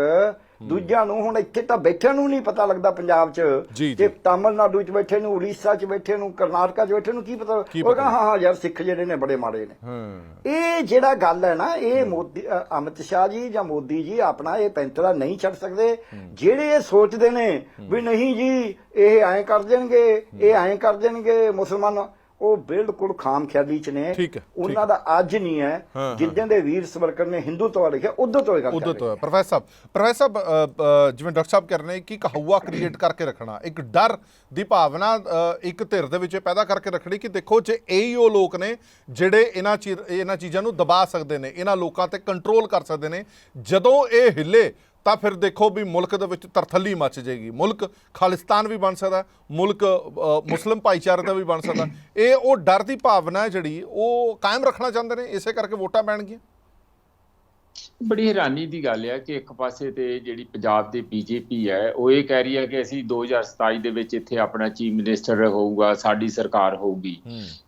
ਦੂਜਿਆਂ ਨੂੰ ਹੁਣ ਇੱਥੇ ਤਾਂ ਬੈਠਿਆਂ ਨੂੰ ਨਹੀਂ ਪਤਾ ਲੱਗਦਾ ਪੰਜਾਬ 'ਚ ਜੀ। ਤਾਮਿਲਨਾਡੂ 'ਚ ਬੈਠੇ ਨੂੰ ਉੜੀਸਾ 'ਚ ਬੈਠੇ ਨੂੰ ਕਰਨਾਟਕਾ 'ਚ ਬੈਠੇ ਨੂੰ ਕੀ ਪਤਾ ਕੀ ਉਹ? ਕਹਾਂ ਹਾਂ ਹਾਂ ਯਾਰ ਸਿੱਖ ਜਿਹੜੇ ਨੇ ਬੜੇ ਮਾੜੇ ਨੇ। ਇਹ ਜਿਹੜਾ ਗੱਲ ਹੈ ਨਾ ਇਹ ਮੋਦੀ ਅਮਿਤ ਸ਼ਾਹ ਜੀ ਜਾਂ ਮੋਦੀ ਜੀ ਆਪਣਾ ਇਹ ਪੈਂਤਰਾ ਨਹੀਂ ਛੱਡ ਸਕਦੇ। ਜਿਹੜੇ ਇਹ ਸੋਚਦੇ ਨੇ ਵੀ ਨਹੀਂ ਜੀ ਇਹ ਐਂ ਕਰ ਦੇਣਗੇ ਇਹ ਐਂ ਕਰ ਦੇਣਗੇ ਮੁਸਲਮਾਨ ਉਹ ਬਿਲਕੁਲ ਖਾਮ ਖਿਆਲੀ ਚ ਨੇ ਉਹਨਾਂ ਦਾ ਅੱਜ ਨਹੀਂ ਹਾਂ। ਜਿੱਦਾਂ ਦੇ ਵੀਰ ਸਵਰਕਰ ਨੇ ਹਿੰਦੂਤਵ ਲਿਖਿਆ ਉਦੋਂ ਤੋਂ ਇਹ ਗੱਲ ਉਦੋਂ ਤੋਂ। ਪ੍ਰੋਫੈਸਰ ਸਾਹਿਬ ਪ੍ਰੋਫੈਸਰ ਸਾਹਿਬ ਜਿਵੇਂ ਡਾਕਟਰ ਸਾਹਿਬ ਕਰ ਰਹੇ ਕਿ ਇੱਕ ਹਵਾ ਕ੍ਰੀਏਟ ਕਰਕੇ ਰੱਖਣਾ ਇੱਕ ਡਰ ਦੀ ਭਾਵਨਾ ਇੱਕ ਧਿਰ ਦੇ ਵਿੱਚ ਪੈਦਾ ਕਰਕੇ ਰੱਖਣੀ ਕਿ ਦੇਖੋ ਜੇ ਇਹੀ ਉਹ ਲੋਕ ਨੇ ਜਿਹੜੇ ਇਹਨਾਂ ਚੀਜ਼ ਇਹਨਾਂ ਚੀਜ਼ਾਂ ਨੂੰ ਦਬਾ ਸਕਦੇ ਨੇ ਇਹਨਾਂ ਲੋਕਾਂ ਤੇ ਕੰਟਰੋਲ ਕਰ ਸਕਦੇ ਨੇ ਜਦੋਂ ਇਹ ਹਿੱਲੇ ਤਾਂ ਫਿਰ ਦੇਖੋ ਵੀ ਮੁਲਕ ਦੇ ਵਿੱਚ ਤਰਥੱਲੀ ਮੱਚ ਜਾਏਗੀ। ਮੁਲਕ ਖਾਲਿਸਤਾਨ ਵੀ ਬਣ ਸਕਦਾ ਮੁਲਕ ਅ, ਮੁਸਲਿਮ ਭਾਈਚਾਰੇ ਦਾ ਵੀ ਬਣ ਸਕਦਾ। ਇਹ ਉਹ ਡਰ ਦੀ ਭਾਵਨਾ ਹੈ ਜਿਹੜੀ ਉਹ ਕਾਇਮ ਰੱਖਣਾ ਚਾਹੁੰਦੇ ਨੇ ਇਸੇ ਕਰਕੇ ਵੋਟਾਂ ਪੈਣਗੀਆਂ। ਬੜੀ ਹੈਰਾਨੀ ਦੀ ਗੱਲ ਹੈ ਕਿ ਇੱਕ ਪਾਸੇ ਤੇ ਜਿਹੜੀ ਪੰਜਾਬ ਦੀ ਬੀਜੇਪੀ ਹੈ ਉਹ ਇਹ ਕਹਿ ਰਹੀ ਹੈ ਕਿ ਅਸੀਂ 2027 ਦੇ ਵਿੱਚ ਇੱਥੇ ਆਪਣਾ ਚੀਫ ਮਿਨਿਸਟਰ ਹੋਊਗਾ ਸਾਡੀ ਸਰਕਾਰ ਹੋਊਗੀ।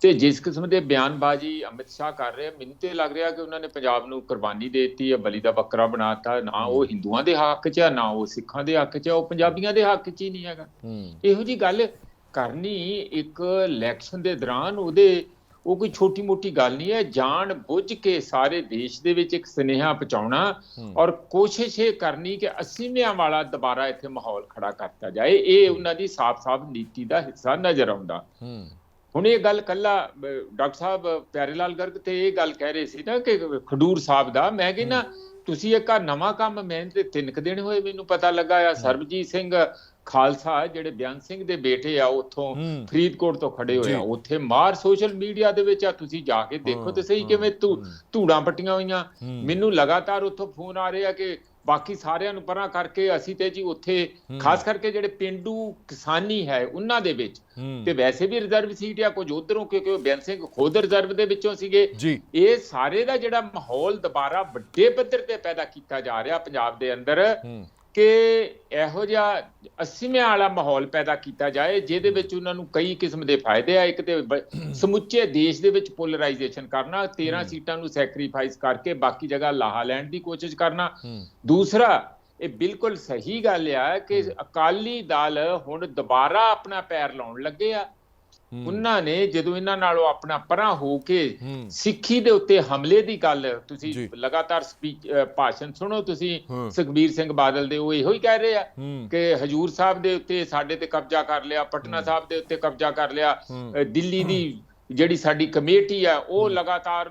ਤੇ ਜਿਸ ਕਿਸਮ ਦੇ ਬਿਆਨਬਾਜ਼ੀ ਅਮਿਤ ਸ਼ਾਹ ਕਰ ਰਹੇ ਮੈਨੂੰ ਤੇ ਲੱਗ ਰਿਹਾ ਕਿ ਉਹਨਾਂ ਨੇ ਪੰਜਾਬ ਨੂੰ ਕੁਰਬਾਨੀ ਦੇ ਦਿੱਤੀ ਹੈ ਬਲੀ ਦਾ ਬੱਕਰਾ ਬਣਾਤਾ ਨਾ ਉਹ ਹਿੰਦੂਆਂ ਦੇ ਹੱਕ 'ਚ ਹੈ ਨਾ ਉਹ ਸਿੱਖਾਂ ਦੇ ਹੱਕ 'ਚ ਹੈ ਉਹ ਪੰਜਾਬੀਆਂ ਦੇ ਹੱਕ 'ਚ ਹੀ ਨਹੀਂ ਹੈਗਾ। ਇਹੋ ਜੀ ਗੱਲ ਕਰਨੀ ਇੱਕ ਇਲੈਕਸ਼ਨ ਦੇ ਦੌਰਾਨ ਉਹਦੇ ਉਹ ਕੋਈ ਛੋਟੀ ਮੋਟੀ ਗੱਲ ਨਹੀਂ ਹੈ। ਜਾਣ ਬੁੱਝ ਕੇ ਸਾਰੇ ਦੇਸ਼ ਦੇ ਵਿੱਚ ਇੱਕ ਸੁਨੇਹਾ ਪਹੁੰਚਾਉਣਾ ਔਰ ਕੋਸ਼ਿਸ਼ ਇਹ ਕਰਨੀ ਕਿ ਅਸੀਮਿਆਂ ਵਾਲਾ ਦੁਬਾਰਾ ਇੱਥੇ ਮਾਹੌਲ ਖੜਾ ਕਰਤਾ ਜਾਏ। ਇਹ ਉਹਨਾਂ ਦੀ ਸਾਫ਼-ਸਾਫ਼ ਨੀਤੀ ਦਾ ਹਿੱਸਾ ਨਜ਼ਰ ਆਉਂਦਾ। ਹੁਣ ਇਹ ਗੱਲ ਕੱਲਾ ਡਾਕਟਰ ਸਾਹਿਬ ਪਿਆਰੇ ਲਾਲ ਗਰਗ ਤੇ ਇਹ ਗੱਲ ਕਹਿ ਰਹੇ ਸੀ ਨਾ ਕਿ ਖਡੂਰ ਸਾਹਿਬ ਦਾ ਮੈਂ ਕਹਿੰਦਾ ਤੁਸੀਂ ਇੱਕ ਨਵਾਂ ਕੰਮ ਮੈਂ ਤੇ ਤਿੰਨ ਕੁ ਦਿਨ ਹੋਏ ਮੈਨੂੰ ਪਤਾ ਲੱਗਾ ਆ। ਸਰਬਜੀਤ ਸਿੰਘ ਖਾਲਸਾ ਜਿਹੜੇ ਬਿਆਨ ਸਿੰਘ ਦੇ ਬੇਟੇ ਆ ਉੱਥੋਂ। ਫਰੀਦਕੋਟ ਤੋਂ ਖੜੇ ਹੋਏ ਆ। ਉੱਥੇ ਮਾਰ ਸੋਸ਼ਲ ਮੀਡੀਆ ਦੇ ਵਿੱਚ ਆ ਤੁਸੀਂ ਜਾ ਕੇ ਦੇਖੋ ਤੇ ਸਹੀ ਕਿਵੇਂ ਧੂੜਾਂ ਪੱਟੀਆਂ ਹੋਈਆਂ। ਮੈਨੂੰ ਲਗਾਤਾਰ ਉੱਥੋਂ ਫੋਨ ਆ ਰਹੇ ਆ ਕਿ ਬਾਕੀ ਸਾਰਿਆਂ ਨੂੰ ਪਰਾਂ ਕਰਕੇ ਅਸੀਂ ਤੇ ਜੀ ਉੱਥੇ ਖਾਸ ਕਰਕੇ ਜਿਹੜੇ ਪਿੰਡੂ ਕਿਸਾਨੀ ਹੈ ਉਹਨਾਂ ਦੇ ਵਿੱਚ ਤੇ ਵੈਸੇ ਵੀ ਰਿਜ਼ਰਵ ਸੀਟ ਆ ਕੁਝ ਉਧਰੋਂ ਕਿਉਂਕਿ ਉਹ ਬੈਂਸ ਸਿੰਘ ਖੁਦ ਰਿਜ਼ਰਵ ਦੇ ਵਿੱਚੋਂ ਸੀਗੇ। ਇਹ ਸਾਰੇ ਦਾ ਜਿਹੜਾ ਮਾਹੌਲ ਦੁਬਾਰਾ ਵੱਡੇ ਪੱਧਰ ਤੇ ਪੈਦਾ ਕੀਤਾ ਜਾ ਰਿਹਾ ਪੰਜਾਬ ਦੇ ਅੰਦਰ। ਕਿ ਇਹੋ ਜਿਹਾ ਅਸੀਮਿਆਂ ਵਾਲਾ ਮਾਹੌਲ ਪੈਦਾ ਕੀਤਾ ਜਾਏ ਜਿਹਦੇ ਵਿੱਚ ਉਹਨਾਂ ਨੂੰ ਕਈ ਕਿਸਮ ਦੇ ਫਾਇਦੇ ਆ ਇੱਕ ਤੇ ਸਮੁੱਚੇ ਦੇਸ਼ ਦੇ ਵਿੱਚ ਪੋਲਰਾਈਜੇਸ਼ਨ ਕਰਨਾ 13 ਸੀਟਾਂ ਨੂੰ ਸੈਕਰੀਫਾਈਸ ਕਰਕੇ ਬਾਕੀ ਜਗ੍ਹਾ ਲਾਹਾ ਲੈਣ ਦੀ ਕੋਸ਼ਿਸ਼ ਕਰਨਾ। ਦੂਸਰਾ ਇਹ ਬਿਲਕੁਲ ਸਹੀ ਗੱਲ ਆ ਕਿ ਅਕਾਲੀ ਦਲ ਹੁਣ ਦੁਬਾਰਾ ਆਪਣਾ ਪੈਰ ਲਾਉਣ ਲੱਗੇ ਆ। ਉਹਨਾਂ ਨੇ ਜਦੋਂ ਇਹਨਾਂ ਨਾਲੋਂ ਆਪਣਾ ਪਰਾਂ ਹੋ ਕੇ ਸਿੱਖੀ ਦੇ ਉੱਤੇ ਹਮਲੇ ਦੀ ਗੱਲ ਤੁਸੀਂ। ਲਗਾਤਾਰ ਸਪੀਚ ਭਾਸ਼ਣ ਸੁਣੋ ਤੁਸੀਂ। ਸੁਖਬੀਰ ਸਿੰਘ ਬਾਦਲ ਦੇ ਉਹ ਇਹੋ ਹੀ ਕਹਿ ਰਹੇ ਆ। ਕਿ ਹਜੂਰ ਸਾਹਿਬ ਦੇ ਉੱਤੇ ਸਾਡੇ ਤੇ ਕਬਜ਼ਾ ਕਰ ਲਿਆ ਪਟਨਾ ਸਾਹਿਬ ਦੇ ਉੱਤੇ ਕਬਜ਼ਾ ਕਰ ਲਿਆ ਦਿੱਲੀ ਦੀ ਜਿਹੜੀ ਸਾਡੀ ਕਮੇਟੀ ਆ ਉਹ ਲਗਾਤਾਰ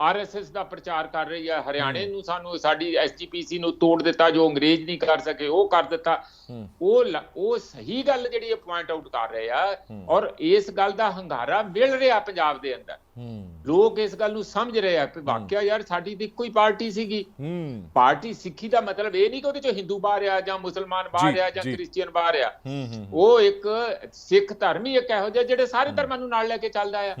ਆਰਐਸਐਸ ਦਾ ਪ੍ਰਚਾਰ ਕਰ ਰਹੀ ਹੈ ਹਰਿਆਣੇ ਨੂੰ ਸਾਨੂੰ ਸਾਡੀ ਐਸਜੀਪੀਸੀ ਨੂੰ ਤੋੜ ਦਿੱਤਾ ਜੋ ਅੰਗਰੇਜ਼ ਨਹੀਂ ਕਰ ਸਕੇ ਉਹ ਕਰ ਦਿੱਤਾ। ਉਹ ਉਹ ਸਹੀ ਗੱਲ ਜਿਹੜੀ ਇਹ ਪੁਆਇੰਟ ਆਊਟ ਕਰ ਰਹੇ ਆ ਔਰ ਇਸ ਗੱਲ ਦਾ ਹੰਗਾਰਾ ਮਿਲ ਰਿਹਾ ਪੰਜਾਬ ਦੇ ਅੰਦਰ। ਲੋਕ ਇਸ ਗੱਲ ਨੂੰ ਸਮਝ ਰਹੇ ਆ ਕਿ ਵਾਕਿਆ ਯਾਰ ਸਾਡੀ ਤਾਂ ਇੱਕੋ ਹੀ ਪਾਰਟੀ ਸੀਗੀ। ਹੂੰ। ਪਾਰਟੀ ਸਿੱਖੀ ਦਾ ਮਤਲਬ ਇਹ ਨਹੀਂ ਕਿ ਉਹਦੇ ਚੋਂ ਹਿੰਦੂ ਬਾਹਰ ਆ ਜਾਂ ਮੁਸਲਮਾਨ ਬਾਹਰ ਆ ਜਾਂ। ਕ੍ਰਿਸਚੀਅਨ ਬਾਹਰ ਆ। ਉਹ ਇੱਕ ਸਿੱਖ ਧਰਮ ਹੀ ਇੱਕ ਇਹੋ ਜਿਹਾ ਜਿਹੜੇ ਸਾਰੇ ਧਰਮਾਂ ਨੂੰ ਨਾਲ ਲੈ ਕੇ ਚੱਲਦਾ ਆ।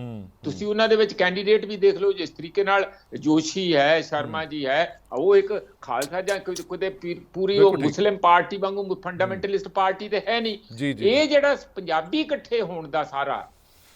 ਤੁਸੀਂ ਉਹਨਾਂ ਦੇ ਵਿੱਚ ਕੈਂਡੀਡੇਟ ਵੀ ਦੇਖ ਲਓ ਜਿਸ ਤਰੀਕੇ ਨਾਲ ਜੋਸ਼ੀ ਹੈ ਸ਼ਰਮਾ ਜੀ ਹੈ ਉਹ ਇੱਕ ਖਾਲਸਾ ਜਾਂ ਕੋਈ- ਪੂਰੀ ਉਹ। ਮੁਸਲਿਮ ਪਾਰਟੀ ਵਾਂਗੂ ਫੰਡਾਮੈਂਟਲਿਸਟ ਪਾਰਟੀ ਤੇ ਹੈ ਨਹੀਂ। ਇਹ ਜਿਹੜਾ ਪੰਜਾਬੀ ਇਕੱਠੇ ਹੋਣ ਦਾ ਸਾਰਾ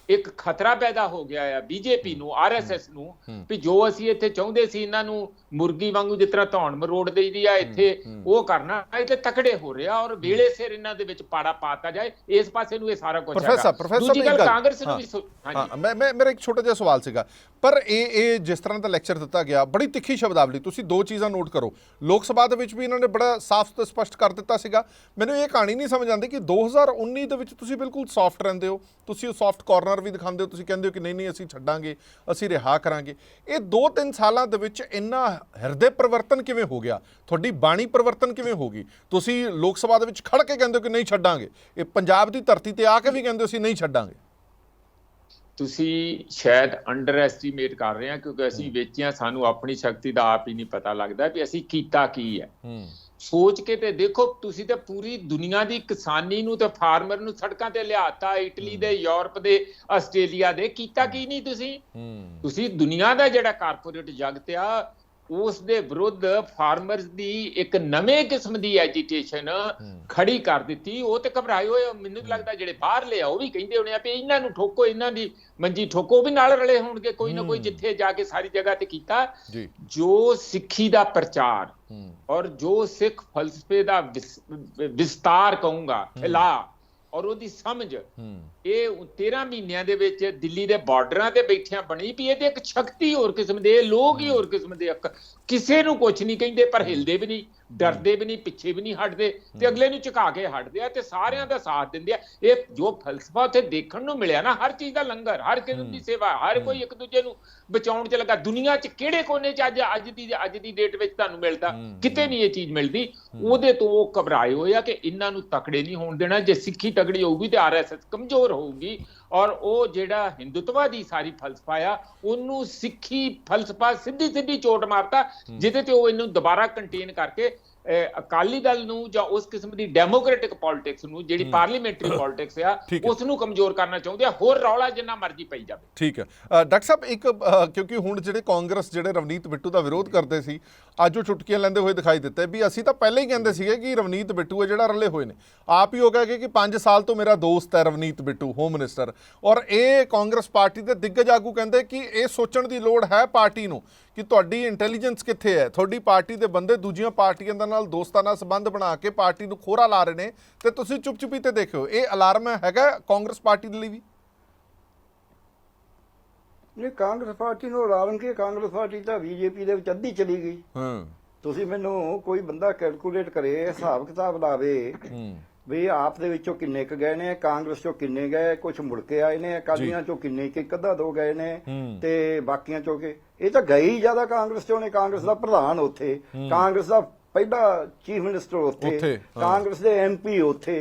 ਇੱਕ ਖਤਰਾ ਪੈਦਾ ਹੋ ਗਿਆ ਆ ਬੀਜੇਪੀ ਨੂੰ ਆਰਐਸਐਸ ਨੂੰ ਵੀ ਜੋ ਅਸੀਂ ਇੱਥੇ ਚਾਹੁੰਦੇ ਸੀ ਇਹਨਾਂ ਨੂੰ ਮੁਰਗੀ ਵਾਂਗੂ ਜਿਸ ਤਰ੍ਹਾਂ ਧੌਣ ਮਰੋੜ ਦੇਈਦੀ ਆ ਇੱਥੇ ਉਹ ਕਰਨਾ ਇਹ ਤੇ ਤਕੜੇ ਹੋ ਰਿਹਾ ਔਰ ਵੇਲੇ ਸਿਰ ਇਹਨਾਂ ਦੇ ਵਿੱਚ ਪਾੜਾ ਪਾਤਾ ਜਾਏ ਇਸ ਪਾਸੇ ਨੂੰ ਇਹ ਸਾਰਾ ਕੁਝ ਪ੍ਰੋਫੈਸਰ ਪ੍ਰੋਫੈਸਰ ਦੂਜੀ ਗੱਲ ਕਾਂਗਰਸ ਨੂੰ ਵੀ ਹਾਂਜੀ। ਮੈਂ ਮੈਂ ਮੇਰਾ ਇੱਕ ਛੋਟਾ ਜਿਹਾ ਸਵਾਲ ਸੀਗਾ। ਪਰ ਇਹ ਇਹ ਜਿਸ ਤਰ੍ਹਾਂ ਦਾ ਲੈਕਚਰ ਦਿੱਤਾ ਗਿਆ ਬੜੀ ਤਿੱਖੀ ਸ਼ਬਦਾਵਲੀ ਤੁਸੀਂ ਦੋ ਚੀਜ਼ਾਂ ਨੋਟ ਕਰੋ। ਲੋਕ ਸਭਾ ਦੇ ਵਿੱਚ ਵੀ ਇਹਨਾਂ ਨੇ ਬੜਾ ਸਾਫ਼ ਤੇ ਸਪਸ਼ਟ ਕਰ ਦਿੱਤਾ ਸੀਗਾ। ਮੈਨੂੰ ਇਹ ਕਹਾਣੀ ਨਹੀਂ ਸਮਝ ਆਉਂਦੀ ਕਿ 2019 ਦੇ ਵਿੱਚ ਤੁਸੀਂ ਬਿਲਕੁਲ ਸੌਫਟ ਰਹਿੰਦੇ ਹੋ। ਤੁਸੀਂ ਉਹ ਸੌਫਟ ਕਾਰਨਰ ਵੀ ਦਿਖਾਉਂਦੇ ਹੋ ਤੁਸੀਂ ਕਹਿੰਦੇ ਹੋ ਕਿ ਨਹੀਂ ਨਹੀਂ ਅਸੀਂ ਛੱਡਾਂਗੇ ਅਸੀਂ ਰਿਹਾ ਕਰਾਂਗੇ। ਇਹ 2-3 ਸਾਲਾਂ ਦੇ ਵਿੱਚ ਇੰਨਾ ਹਿਰਦੇ ਪਰਿਵਰਤਨ ਕਿਵੇਂ ਹੋ ਗਿਆ? ਤੁਹਾਡੀ ਬਾਣੀ ਪਰਿਵਰਤਨ ਕਿਵੇਂ ਹੋ ਗਈ? ਤੁਸੀਂ ਲੋਕ ਸਭਾ ਦੇ ਵਿੱਚ ਖੜ ਕੇ ਕਹਿੰਦੇ ਹੋ ਕਿ ਨਹੀਂ ਛੱਡਾਂਗੇ। ਇਹ ਪੰਜਾਬ ਦੀ ਧਰਤੀ ਤੇ ਆ ਕੇ ਵੀ ਕਹਿੰਦੇ ਅਸੀਂ ਨਹੀਂ ਛੱਡਾਂਗੇ। ਤੁਸੀਂ ਸ਼ਾਇਦ ਅੰਡਰ ਐਸਟੀਮੇਟ ਕਰ ਰਹੇ ਆ ਕਿਉਂਕਿ ਅਸੀਂ ਵੇਚਿਆ ਸਾਨੂੰ ਆਪਣੀ ਸ਼ਕਤੀ ਦਾ ਆਪ ਹੀ ਨਹੀਂ ਪਤਾ ਲੱਗਦਾ ਵੀ ਅਸੀਂ ਕੀਤਾ ਕੀ ਹੈ। ਸੋਚ ਕੇ ਤੇ ਦੇਖੋ ਤੁਸੀਂ ਤੇ ਪੂਰੀ ਦੁਨੀਆ ਦੀ ਕਿਸਾਨੀ ਨੂੰ ਤੇ ਫਾਰਮਰ ਨੂੰ ਸੜਕਾਂ ਤੇ ਲਿਆਤਾ ਇਟਲੀ ਦੇ ਯੂਰਪ ਦੇ ਆਸਟ੍ਰੇਲੀਆ ਦੇ ਕੀਤਾ ਕੀ ਨਹੀਂ ਤੁਸੀਂ? ਤੁਸੀਂ ਦੁਨੀਆ ਦਾ ਜਿਹੜਾ ਕਾਰਪੋਰੇਟ ਜਗਤ ਆ ਉਸ ਦੇ ਵਿਰੁੱਧ ਫਾਰਮਰਸ ਦੀ ਇੱਕ ਨਵੇਂ ਕਿਸਮ ਦੀ ਐਜੀਟੇਸ਼ਨ ਖੜੀ ਕਰ ਦਿੱਤੀ। ਉਹ ਤੇ ਘਬਰਾਏ ਹੋਏ। ਮੈਨੂੰ ਲੱਗਦਾ ਜਿਹੜੇ ਬਾਹਰ ਲਿਆ ਉਹ ਵੀ ਕਹਿੰਦੇ ਹੋਣੇ ਆ ਵੀ ਇਹਨਾਂ ਨੂੰ ਠੋਕੋ ਇਹਨਾਂ ਦੀ ਮੰਜੀ ਠੋਕੋ ਵੀ ਨਾਲ ਰਲੇ ਹੋਣਗੇ ਕੋਈ ਨਾ ਕੋਈ ਜਿੱਥੇ ਜਾ ਕੇ ਸਾਰੀ ਜਗ੍ਹਾ ਤੇ ਕੀਤਾ। ਜੀ। ਸਿੱਖੀ ਦਾ ਪ੍ਰਚਾਰ ਔਰ ਜੋ ਸਿੱਖ ਫਲਸਫੇ ਦਾ ਵਿਸ- ਵਿਸਤਾਰ ਕਹੂੰਗਾ ਫੈਲਾ ਔਰ ਉਹਦੀ ਸਮਝ। ਹੂੰ। ਇਹ 13 ਮਹੀਨਿਆਂ ਦੇ ਵਿੱਚ ਦਿੱਲੀ ਦੇ ਬਾਰਡਰਾਂ ਤੇ ਬੈਠਿਆਂ ਬਣੀ ਵੀ ਇਹ ਤੇ ਇੱਕ ਸ਼ਕਤੀ ਹੋਰ ਕਿਸਮ ਦੇ ਲੋਕ ਹੀ ਹੋਰ ਕਿਸਮ ਦੇ ਕਿਸੇ ਨੂੰ ਕੁਝ ਨਹੀਂ ਕਹਿੰਦੇ ਪਰ ਹਿਲਦੇ ਵੀ ਨਹੀਂ। ਡਰਦੇ ਵੀ ਨਹੀਂ ਪਿੱਛੇ ਵੀ ਨਹੀਂ ਹਟਦੇ ਤੇ ਅਗਲੇ ਨੂੰ ਝੁਕਾ ਕੇ ਹਟਦੇ ਆ ਤੇ ਸਾਰਿਆਂ ਦਾ ਸਾਥ ਦਿੰਦੇ ਆ। ਇਹ ਜੋ ਫਲਸਫਾ ਉੱਥੇ ਦੇਖਣ ਨੂੰ ਮਿਲਿਆ ਨਾ ਹਰ ਚੀਜ਼ ਦਾ ਲੰਗਰ ਹਰ ਕਿਸਮ ਦੀ ਸੇਵਾ ਹਰ ਕੋਈ ਇੱਕ ਦੂਜੇ ਨੂੰ ਬਚਾਉਣ 'ਚ ਲੱਗਾ। ਦੁਨੀਆ 'ਚ ਕਿਹੜੇ ਕੋਨੇ 'ਚ ਅੱਜ ਅੱਜ ਦੀ ਅੱਜ ਦੀ ਡੇਟ ਵਿੱਚ ਤੁਹਾਨੂੰ ਮਿਲਦਾ? ਕਿਤੇ ਨਹੀਂ ਇਹ ਚੀਜ਼ ਮਿਲਦੀ। ਉਹਦੇ ਤੋਂ ਉਹ ਘਬਰਾਏ ਹੋਏ ਆ ਕਿ ਇਹਨਾਂ ਨੂੰ ਤਕੜੇ ਨਹੀਂ ਹੋਣ ਦੇਣਾ। ਜੇ ਸਿੱਖੀ ਤਗੜੀ ਹੋਊਗੀ ਤੇ ਆਰਐਸਐਸ ਕਮਜ਼ੋਰ ਹੋਊਗੀ। ਔਰ ਉਹ ਜਿਹੜਾ ਹਿੰਦੂਤਵਾ ਦੀ ਸਾਰੀ ਫਲਸਫਾ ਆ ਉਹਨੂੰ ਸਿੱਖੀ ਫਲਸਫਾ ਸਿੱਧੀ ਸਿੱਧੀ ਚੋਟ ਮਾਰਤਾ ਜਿਹਦੇ ਤੇ ਉਹ ਇਹਨੂੰ ਦੁਬਾਰਾ ਕੰਟੇਨ ਕਰਕੇ ਅਕਾਲੀ ਦਲ ਨੂੰ ਜਾਂ ਉਸ ਕਿਸਮ ਦੀ ਡੈਮੋਕ੍ਰੈਟਿਕ ਪੋਲਿਟਿਕਸ ਨੂੰ ਜਿਹੜੀ ਪਾਰਲੀਮੈਂਟਰੀ ਪੋਲਿਟਿਕਸ ਆ। ਉਸ ਨੂੰ ਕਮਜ਼ੋਰ ਕਰਨਾ ਚਾਹੁੰਦੇ ਆ। ਹੋਰ ਰੌਲਾ ਜਿੰਨਾ ਮਰਜ਼ੀ ਪਈ ਜਾਵੇ। ਠੀਕ ਹੈ। ਡਾਕਟਰ ਸਾਹਿਬ ਇੱਕ ਕਿਉਂਕਿ ਹੁਣ ਜਿਹੜੇ ਕਾਂਗਰਸ ਜਿਹੜੇ ਰਵਨੀਤ ਬਿੱਟੂ ਦਾ ਵਿਰੋਧ ਕਰਦੇ ਸੀ ਅੱਜ ਉਹ ਚੁਟਕੀਆਂ ਲੈਂਦੇ ਹੋਏ ਦਿਖਾਈ ਦਿੱਤੇ ਵੀ ਅਸੀਂ ਤਾਂ ਪਹਿਲਾਂ ਹੀ ਕਹਿੰਦੇ ਸੀਗੇ ਕਿ ਰਵਨੀਤ ਬਿੱਟੂ ਹੈ ਜਿਹੜਾ ਰਲੇ ਹੋਏ ਨੇ। ਆਪ ਹੀ ਹੋ ਗਿਆ ਕਿ 5 ਸਾਲ ਤੋਂ ਮੇਰਾ ਦੋਸਤ ਹੈ ਰਵਨੀਤ ਬਿੱਟੂ ਹੋਮ ਮਿਨਿਸਟਰ ਔਰ ਇਹ ਕਾਂਗਰਸ ਪਾਰਟੀ ਦੇ ਦਿੱਗਜ ਆਗੂ ਕਹਿੰਦੇ ਕਿ ਇਹ ਸੋਚਣ ਦੀ ਲੋੜ ਹੈ ਪਾਰਟੀ ਨੂੰ ਕਿ ਤੁਹਾਡੀ ਇੰਟੈਲੀਜੈਂਸ ਕਿੱਥੇ ਹੈ? ਤੁਹਾਡੀ ਪਾਰਟੀ ਦੇ ਬੰਦੇ ਦੂਜੀਆਂ ਪਾਰਟੀਆਂ ਦੇ ਨਾਲ ਦੋਸਤਾਨਾ ਸੰਬੰਧ ਬਣਾ ਕੇ ਪਾਰਟੀ ਨੂੰ ਖੋਰਾ ਲਾ ਰਹੇ ਨੇ ਤੇ ਤੁਸੀਂ ਚੁੱਪ-ਚੁਪੀ ਤੇ ਦੇਖਿਓ ਇਹ ਅਲਾਰਮ ਹੈਗਾ ਕਾਂਗਰਸ ਪਾਰਟੀ ਦੇ ਲਈ ਵੀ? ਨਹੀਂ ਕਾਂਗਰਸ ਪਾਰਟੀ ਨੂੰ ਅਲਾਰਮ ਕੀ? ਕਾਂਗਰਸ ਪਾਰਟੀ ਤਾਂ ਬੀਜੇਪੀ ਦੇ ਵਿੱਚ ਅੱਧੀ ਚਲੀ ਗਈ। ਹਾਂ। ਤੁਸੀਂ ਮੈਨੂੰ ਕੋਈ ਬੰਦਾ ਕੈਲਕੂਲੇਟ ਕਰੇ ਹਿਸਾਬ ਕਿਤਾਬ ਲਾਵੇ ਹੂੰ। ਵੀ ਆਪ ਦੇ ਵਿੱਚੋਂ ਕਿੰਨੇ ਕ ਗਏ ਨੇ ਕਾਂਗਰਸ ਚੋਂ ਕਿੰਨੇ ਗਏ ਕੁਝ ਮੁੜ ਕੇ ਆਏ ਨੇ ਅਕਾਲੀਆਂ ਚੋਂ ਕਿੰਨੇ ਕਿ ਅੱਧਾ ਦੋ ਗਏ ਨੇ। ਤੇ ਬਾਕੀਆਂ ਚੋਂ ਕਿ ਇਹ ਤਾਂ ਗਏ ਹੀ ਜ਼ਿਆਦਾ ਕਾਂਗਰਸ ਚੋਂ ਨੇ ਕਾਂਗਰਸ ਦਾ ਪ੍ਰਧਾਨ ਉੱਥੇ ਕਾਂਗਰਸ ਦਾ ਪਹਿਲਾ ਚੀਫ ਮਿਨਿਸਟਰ ਉੱਥੇ। ਕਾਂਗਰਸ ਦੇ ਐਮਪੀ ਉੱਥੇ।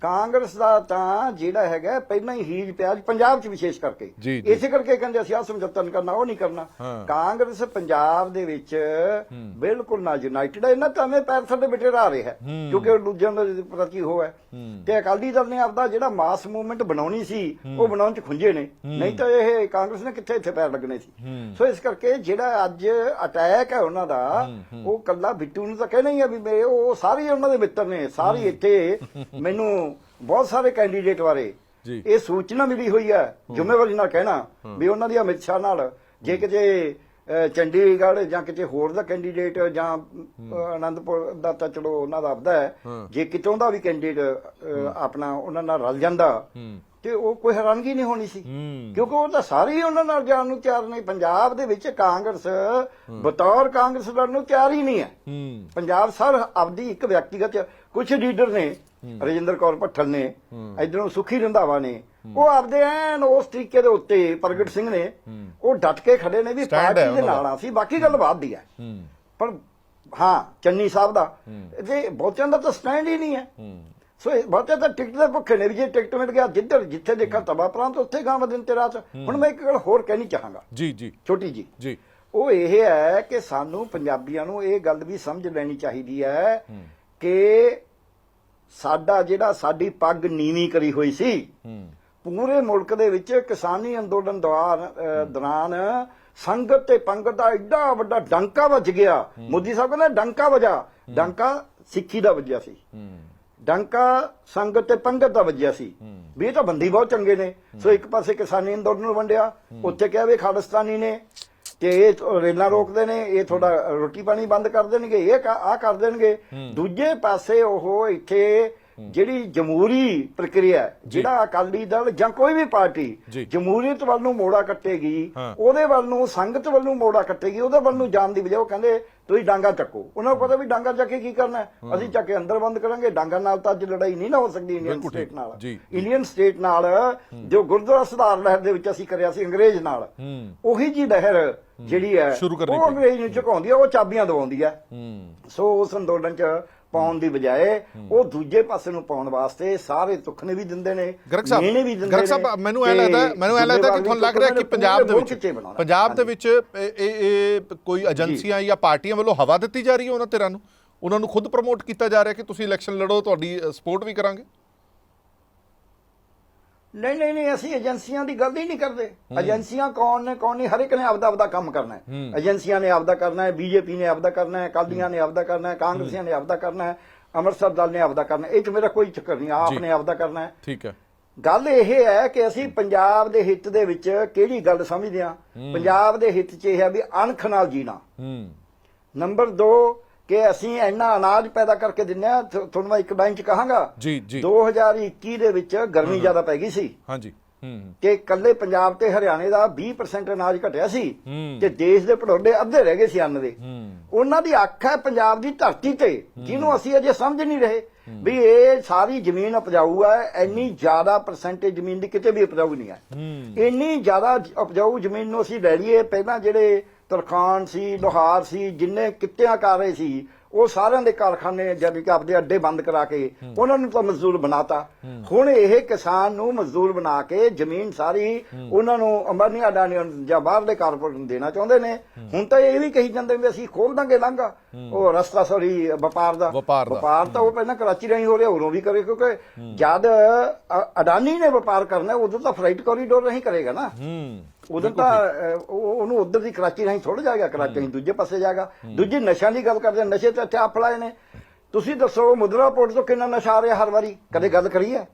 ਕਾਂਗਰਸ ਦਾ ਤਾਂ ਜਿਹੜਾ ਹੈਗਾ ਪਹਿਲਾਂ ਹੀ ਹੀਜ ਪਿਆ ਪੰਜਾਬ 'ਚ ਵਿਸ਼ੇਸ਼ ਕਰਕੇ। ਇਸੇ ਕਰਕੇ ਕਹਿੰਦੇ ਅਸੀਂ ਆ ਸਮਝੌਤਾ ਨਹੀਂ ਕਰਨਾ ਉਹ ਨਹੀਂ ਕਰਨਾ। ਕਾਂਗਰਸ ਪੰਜਾਬ ਦੇ ਵਿੱਚ ਬਿਲਕੁਲ ਨਾ ਯੂਨਾਈਟਿਡ ਹੈ ਇਹਨਾਂ ਤਾਂ ਪੈਰ ਥੱਲੇ ਬਿਠੇ ਰਾ ਰਿਹਾ ਕਿਉਂਕਿ ਉਹ ਦੂਜਿਆਂ ਦੇ ਪ੍ਰਤੀ ਹੋ। ਹੈ। ਤੇ ਅਕਾਲੀ ਦਲ ਨੇ ਆਪਦਾ ਜਿਹੜਾ ਮਾਸ ਮੂਵਮੈਂਟ ਬਣਾਉਣੀ ਸੀ ਉਹ ਬਣਾਉਣ ਚ ਖੁੰਝੇ ਨੇ। ਨਹੀਂ ਤਾਂ ਇਹ ਕਾਂਗਰਸ ਨੇ ਕਿੱਥੇ ਇੱਥੇ ਪੈਰ ਲੱਗਣੇ ਸੀ। ਸੋ ਇਸ ਕਰਕੇ ਜਿਹੜਾ ਅੱਜ ਅਟੈਕ ਹੈ ਉਹਨਾਂ ਦਾ ਉਹ ਕੱਲਾ ਬਿੱਟੂ ਨੂੰ ਤਾਂ ਕਹਿਣਾ ਹੀ ਆ ਵੀ ਮੇਰੇ ਉਹ ਸਾਰੇ ਉਹਨਾਂ ਦੇ ਮਿੱਤਰ ਨੇ ਸਾਰੇ ਇੱਥੇ ਮੈਨੂੰ ਬਹੁਤ ਸਾਰੇ ਕੈਂਡੀਡੇਟ ਬਾਰੇ ਜੀ। ਇਹ ਸੂਚਨਾ ਮਿਲੀ ਹੋਈ ਹੈ। ਜ਼ਿੰਮੇਵਾਰੀ ਨਾਲ ਕਹਿਣਾ ਵੀ ਉਹਨਾਂ ਦੀ ਅਮਿਤ ਸ਼ਾਹ ਨਾਲ ਜੇ ਕਿਤੇ ਚੰਡੀਗੜ੍ਹ ਜਾਂ ਕਿਤੇ ਹੋਰ ਦਾ ਕੈਂਡੀਡੇਟ ਜਾਂ ਆਨੰਦਪੁਰ ਦਾ ਤਾਂ ਚਲੋ ਉਹਨਾਂ ਦਾ ਆਪਦਾ ਹੈ। ਜੇ ਕਿਤੋਂ ਦਾ ਵੀ ਕੈਂਡੀਡੇਟ ਆਪਣਾ ਉਹਨਾਂ ਨਾਲ ਰਲ ਜਾਂਦਾ ਤੇ ਉਹ ਕੋਈ ਹੈਰਾਨਗੀ ਨਹੀਂ ਹੋਣੀ ਸੀ। ਕਿਉਂਕਿ ਉਹ ਤਾਂ ਸਾਰੇ ਹੀ ਉਹਨਾਂ ਨਾਲ ਜਾਣ ਨੂੰ ਤਿਆਰ ਨੇ। ਪੰਜਾਬ ਦੇ ਵਿੱਚ ਕਾਂਗਰਸ ਬਤੌਰ ਕਾਂਗਰਸ ਲੜਨ ਨੂੰ ਤਿਆਰ ਹੀ ਨਹੀਂ ਹੈ। ਪੰਜਾਬ ਸਰ ਆਪਦੀ ਇੱਕ ਵਿਅਕਤੀਗਤ ਕੁਝ ਲੀਡਰ ਨੇ ਰਜਿੰਦਰ ਕੌਰ ਭੱਠਲ ਨੇ ਇਧਰੋਂ ਸੁਖੀ ਰੰਧਾਵਾ ਨੇ। ਉਹ ਆਪਦੇ ਐਨ ਉਸ ਤਰੀਕੇ ਦੇ ਉੱਤੇ ਪ੍ਰਗਟ ਸਿੰਘ ਨੇ ਉਹ ਡਟ ਕੇ ਖੜੇ ਨੇ ਵੀ ਪਾਰਟੀ ਦੇ। ਨਾਲ ਆ ਸੀ। ਬਾਕੀ ਗੱਲ ਬਾਤ ਦੀ ਹੈ। ਪਰ ਹਾਂ ਚੰਨੀ ਸਾਹਿਬ ਦਾ ਤੇ ਬਹੁਤਿਆਂ ਦਾ ਤਾਂ ਸਟੈਂਡ ਹੀ ਨਹੀਂ ਹੂੰ। ਸੋ ਇਹ ਬਹੁਤੇ ਤਾਂ ਟਿਕਟ ਦੇ ਭੁੱਖੇ ਨੇ ਵੀ ਜੇ ਟਿਕਟ ਮਿਲ ਗਿਆ ਜਿੱਧਰ ਜਿੱਥੇ ਦੇਖਾ ਤਬਾ ਪ੍ਰਾਂਤ ਉੱਥੇ ਗਾਂ ਦਿਨ ਤੇ ਰਾਤ। ਹੁਣ ਮੈਂ ਇੱਕ ਗੱਲ ਹੋਰ ਕਹਿਣੀ ਚਾਹਾਂਗਾ। ਜੀ ਜੀ। ਛੋਟੀ ਜੀ। ਜੀ। ਉਹ ਇਹ ਹੈ ਕਿ ਸਾਨੂੰ ਪੰਜਾਬੀਆਂ ਨੂੰ ਇਹ ਗੱਲ ਵੀ ਸਮਝ ਲੈਣੀ ਚਾਹੀਦੀ ਹੈ ਕਿ ਸਾਡਾ ਜਿਹੜਾ ਸਾਡੀ ਪੱਗ ਨੀਵੀਂ ਕਰੀ ਹੋਈ ਸੀ ਪੂਰੇ ਮੁਲਕ ਦੇ ਵਿੱਚ ਕਿਸਾਨੀ ਅੰਦੋਲਨ ਦੌਰਾਨ ਸੰਗਤ ਤੇ ਪੰਗਤ ਦਾ ਐਡਾ ਵੱਡਾ ਡੰਕਾ ਵੱਜ ਗਿਆ। ਮੋਦੀ ਸਾਹਿਬ ਕਹਿੰਦੇ ਡੰਕਾ ਵਜਾ। ਡੰਕਾ ਸਿੱਖੀ ਦਾ ਵੱਜਿਆ ਸੀ। ਡੰਕਾ ਸੰਗਤ ਤੇ ਪੰਗਤ ਦਾ ਵੱਜਿਆ ਸੀ। ਵੀ ਇਹ ਤਾਂ ਬੰਦੀ ਬਹੁਤ ਚੰਗੇ ਨੇ। ਸੋ ਇੱਕ ਪਾਸੇ ਕਿਸਾਨੀ ਅੰਦੋਲਨ ਨੂੰ ਵੰਡਿਆ। ਉੱਥੇ ਕਿਹਾ ਵੀ ਖਾਲਿਸਤਾਨੀ ਨੇ ਤੇ ਇਹ ਰੇਲਾਂ ਰੋਕਦੇ ਨੇ ਇਹ ਤੁਹਾਡਾ ਰੋਟੀ ਪਾਣੀ ਬੰਦ ਕਰ ਦੇਣਗੇ ਇਹ ਆ ਕਰ ਦੇਣਗੇ। ਦੂਜੇ ਪਾਸੇ ਉਹ ਇੱਥੇ ਜਿਹੜੀ ਜਮਹੂਰੀ ਪ੍ਰਕਿਰਿਆ ਜਿਹੜਾ ਅਕਾਲੀ ਦਲ ਜਾਂ ਕੋਈ ਵੀ ਪਾਰਟੀ। ਜਮਹੂਰੀਅਤ ਵੱਲ ਨੂੰ ਮੋੜਾ ਕੱਟੇਗੀ। ਉਹਦੇ ਵੱਲ ਨੂੰ ਸੰਗਤ ਵੱਲ ਨੂੰ ਮੋੜਾ ਕੱਟੇਗੀ ਉਹਦੇ ਵੱਲ ਨੂੰ ਜਾਣ ਦੀ ਬਜਾਏ ਉਹ ਕਹਿੰਦੇ ਤੁਸੀਂ ਡਾਂਗਾ ਚੱਕੋ। ਉਹਨਾਂ ਨੂੰ ਪਤਾ ਵੀ ਡਾਂਗਾ ਚੱਕ ਕੇ ਕੀ ਕਰਨਾ? ਅਸੀਂ ਚੱਕ ਕੇ ਅੰਦਰ ਬੰਦ ਕਰਾਂਗੇ। ਡਾਂਗਾ ਨਾਲ ਤਾਂ ਅੱਜ ਲੜਾਈ ਨਹੀਂ ਨਾ ਹੋ ਸਕਦੀ ਇੰਡੀਅਨ। ਸਟੇਟ ਨਾਲ। ਇੰਡੀਅਨ ਸਟੇਟ ਨਾਲ ਜੋ ਗੁਰਦੁਆਰਾ ਸੁਧਾਰ ਲਹਿਰ ਦੇ ਵਿੱਚ ਅਸੀਂ ਕਰਿਆ ਸੀ ਅੰਗਰੇਜ਼ ਨਾਲ ਉਹੀ ਜੀ ਲਹਿਰ ਜਿਹੜੀ ਹੈ ਉਹ। ਅੰਗਰੇਜ਼ ਨੂੰ ਝੁਕਾਉਂਦੀ ਹੈ ਉਹ ਚਾਬੀਆਂ ਦਵਾਉਂਦੀ ਹੂੰ। ਸੋ ਉਸ ਅੰਦੋਲਨ ਚ ਪਾਉਣ ਦੀ ਬਜਾਏ ਉਹ ਦੂਜੇ ਪਾਸੇ ਨੂੰ ਪਾਉਣ ਵਾਸਤੇ ਸਾਰੇ ਤੁਖ ਨੇ ਵੀ ਦਿੰਦੇ ਨੇ ਗਰਗ ਸਾਹਿਬ ਮਿਹਣੇ ਵੀ ਦਿੰਦੇ ਗਰਗ ਨੇ ਸਾਹਿਬ ਮੈਨੂੰ ਐ ਲੱਗਦਾ ਮੈਨੂੰ ਐ ਲੱਗਦਾ ਕਿ ਤੁਹਾਨੂੰ ਲੱਗ ਰਿਹਾ ਕਿ ਪੰਜਾਬ ਦੇ ਵਿੱਚ। ਪੰਜਾਬ ਦੇ। ਵਿੱਚ ਇਹ ਇਹ- ਇਹ ਕੋਈ ਏਜੰਸੀਆਂ ਜਾਂ ਪਾਰਟੀਆਂ ਵੱਲੋਂ ਹਵਾ ਦਿੱਤੀ ਜਾ ਰਹੀ ਹੈ ਉਹਨਾਂ ਧਿਰਾਂ ਨੂੰ ਉਹਨਾਂ ਨੂੰ ਖੁਦ ਪ੍ਰਮੋਟ ਕੀਤਾ ਜਾ ਰਿਹਾ ਕਿ ਤੁਸੀਂ ਇਲੈਕਸ਼ਨ ਲੜੋ ਤੁਹਾਡੀ ਸਪੋਰਟ ਵੀ ਕਰਾਂਗੇ ਨਹੀਂ ਨਹੀਂ ਨਹੀਂ ਅਸੀਂ ਏਜੰਸੀਆਂ ਦੀ ਗੱਲ ਹੀ ਨਹੀਂ ਕਰਦੇ। ਏਜੰਸੀਆਂ ਕੌਣ ਨੇ ਕੌਣ ਨਹੀਂ? ਹਰ ਇੱਕ ਨੇ ਆਪਦਾ ਆਪਦਾ ਕੰਮ ਕਰਨਾ ਹੈ। ਏਜੰਸੀਆਂ ਨੇ ਆਪਦਾ ਕਰਨਾ ਹੈ ਬੀਜੇਪੀ ਨੇ ਆਪਦਾ ਕਰਨਾ ਹੈ ਕਾਲੀਆਂ ਨੇ ਆਪਦਾ ਕਰਨਾ ਹੈ ਕਾਂਗਰਸੀਆਂ ਨੇ ਆਪਦਾ ਕਰਨਾ ਹੈ ਅੰਮ੍ਰਿਤਸਰ ਦਲ ਨੇ ਆਪਦਾ ਕਰਨਾ ਇਹ ਚ ਮੇਰਾ ਕੋਈ ਚੱਕਰ ਨਹੀਂ ਆਪ। ਨੇ ਆਪਦਾ ਕਰਨਾ ਹੈ। ਠੀਕ ਹੈ। ਗੱਲ ਇਹ ਹੈ ਕਿ ਅਸੀਂ ਪੰਜਾਬ ਦੇ ਹਿੱਤ ਦੇ ਵਿੱਚ ਕਿਹੜੀ ਗੱਲ ਸਮਝਦੇ ਹਾਂ? ਪੰਜਾਬ ਦੇ ਹਿੱਤ 'ਚ ਇਹ ਹੈ ਵੀ ਅਣਖ ਨਾਲ ਜੀਣਾ। ਹੂੰ। ਨੰਬਰ 2 ਕਿ ਅਸੀਂ ਇੰਨਾ ਅਨਾਜ ਪੈਦਾ ਕਰਕੇ ਦਿੰਨੇ ਆ ਤੁਹਾਨੂੰ ਮੈਂ ਇੱਕ ਲਾਈਨ 'ਚ ਕਹਾਂਗਾ। ਜੀ ਜੀ। 2021 ਦੇ ਵਿੱਚ ਗਰਮੀ ਜ਼ਿਆਦਾ ਪੈ ਗਈ ਸੀ। ਹਾਂਜੀ। ਕਿ ਕੱਲੇ ਪੰਜਾਬ ਤੇ ਹਰਿਆਣੇ ਦਾ 20% ਅਨਾਜ ਘਟਿਆ ਸੀ। ਤੇ ਦੇਸ਼ ਦੇ ਪੜੋਲੇ ਅੱਧੇ ਰਹਿ ਗਏ ਸੀ ਅੰਨ ਦੇ। ਹੂੰ। ਉਹਨਾਂ ਦੀ ਅੱਖ ਹੈ ਪੰਜਾਬ ਦੀ ਧਰਤੀ ਤੇ ਜਿਹਨੂੰ ਅਸੀਂ ਅਜੇ ਸਮਝ ਨਹੀਂ ਰਹੇ ਵੀ ਇਹ ਸਾਰੀ ਜ਼ਮੀਨ ਉਪਜਾਊ ਹੈ ਇੰਨੀ ਜ਼ਿਆਦਾ ਪਰਸੈਂਟੇਜ ਜ਼ਮੀਨ ਦੀ ਕਿਤੇ ਵੀ ਉਪਜਾਊ ਨਹੀਂ ਹੂੰ। ਇੰਨੀ ਜ਼ਿਆਦਾ ਉਪਜਾਊ ਜ਼ਮੀਨ ਨੂੰ ਅਸੀਂ ਲੈ ਲਈਏ ਪਹਿਲਾਂ ਜਿਹੜੇ ਤਰਖਾਨ ਸੀ ਲੋਹਾਰ ਸੀ ਜਿੰਨੇ ਕਿੱਤਿਆਂ ਕਰ ਰਹੇ ਸੀ ਉਹ ਸਾਰਿਆਂ ਦੇ ਕਾਰਖਾਨੇ ਜਾਨੀ ਕਿ ਆਪਦੇ ਅੱਡੇ ਬੰਦ ਕਰਾ ਕੇ ਉਹਨਾਂ ਨੂੰ ਤਾਂ ਮਜ਼ਦੂਰ ਬਣਾਤਾ। ਹੁਣ ਇਹ ਕਿਸਾਨ ਨੂੰ ਮਜ਼ਦੂਰ ਬਣਾ ਕੇ ਜ਼ਮੀਨ ਸਾਰੀ ਉਹਨਾਂ ਨੂੰ ਅੰਬਾਨੀ ਅਡਾਨੀ ਨੂੰ ਜਾਂ ਬਾਹਰਲੇ ਕਾਰਪੋਰੇਟ ਨੂੰ ਦੇਣਾ ਚਾਹੁੰਦੇ ਨੇ। ਹੁਣ ਤਾਂ ਇਹ ਵੀ ਕਹੀ ਜਾਂਦੇ ਵੀ ਅਸੀਂ ਖੋਲ ਦਾਂਗੇ ਲਾਂਗਾ ਉਹ ਰਸਤਾ ਸੌਰੀ ਵਪਾਰ ਦਾ। ਵਪਾਰ ਤਾਂ ਉਹ ਪਹਿਲਾਂ ਕਰਾਚੀ ਰਾਹੀਂ ਹੋ ਰਿਹਾ ਉਰੋਂ ਵੀ ਕਰੇ ਕਿਉਂਕਿ ਜਦ ਅਡਾਨੀ ਨੇ ਵਪਾਰ ਕਰਨਾ ਉਦੋਂ ਤਾਂ ਫਲਾਈਟ ਕੋਰੀਡੋਰ ਨਹੀਂ ਕਰੇਗਾ ਨਾ। ਉਦੋਂ ਤਾਂ ਉਹ- ਉਹਨੂੰ ਉਧਰ ਦੀ ਕਰਾਚੀ ਰਾਹੀਂ ਥੋੜਾ ਜਾਏਗਾ ਕਰਾਚੀ ਰਾਹੀਂ ਦੂਜੇ ਪਾਸੇ ਜਾਏਗਾ। ਦੂਜੀ ਨਸ਼ਿਆਂ ਦੀ ਗੱਲ ਕਰਦੇ ਨਸ਼ੇ ਤੇ ਇੱਥੇ ਆਪ ਲਾਏ ਨੇ। ਤੁਸੀਂ ਦੱਸੋ ਮੁਦਰਾ ਪੋਰਟ ਤੋਂ ਕਿੰਨਾ ਨਸ਼ਾ ਆ ਰਿਹਾ ਹਰ ਵਾਰੀ? ਕਦੇ ਗੱਲ ਕਰੀ ਹੈ?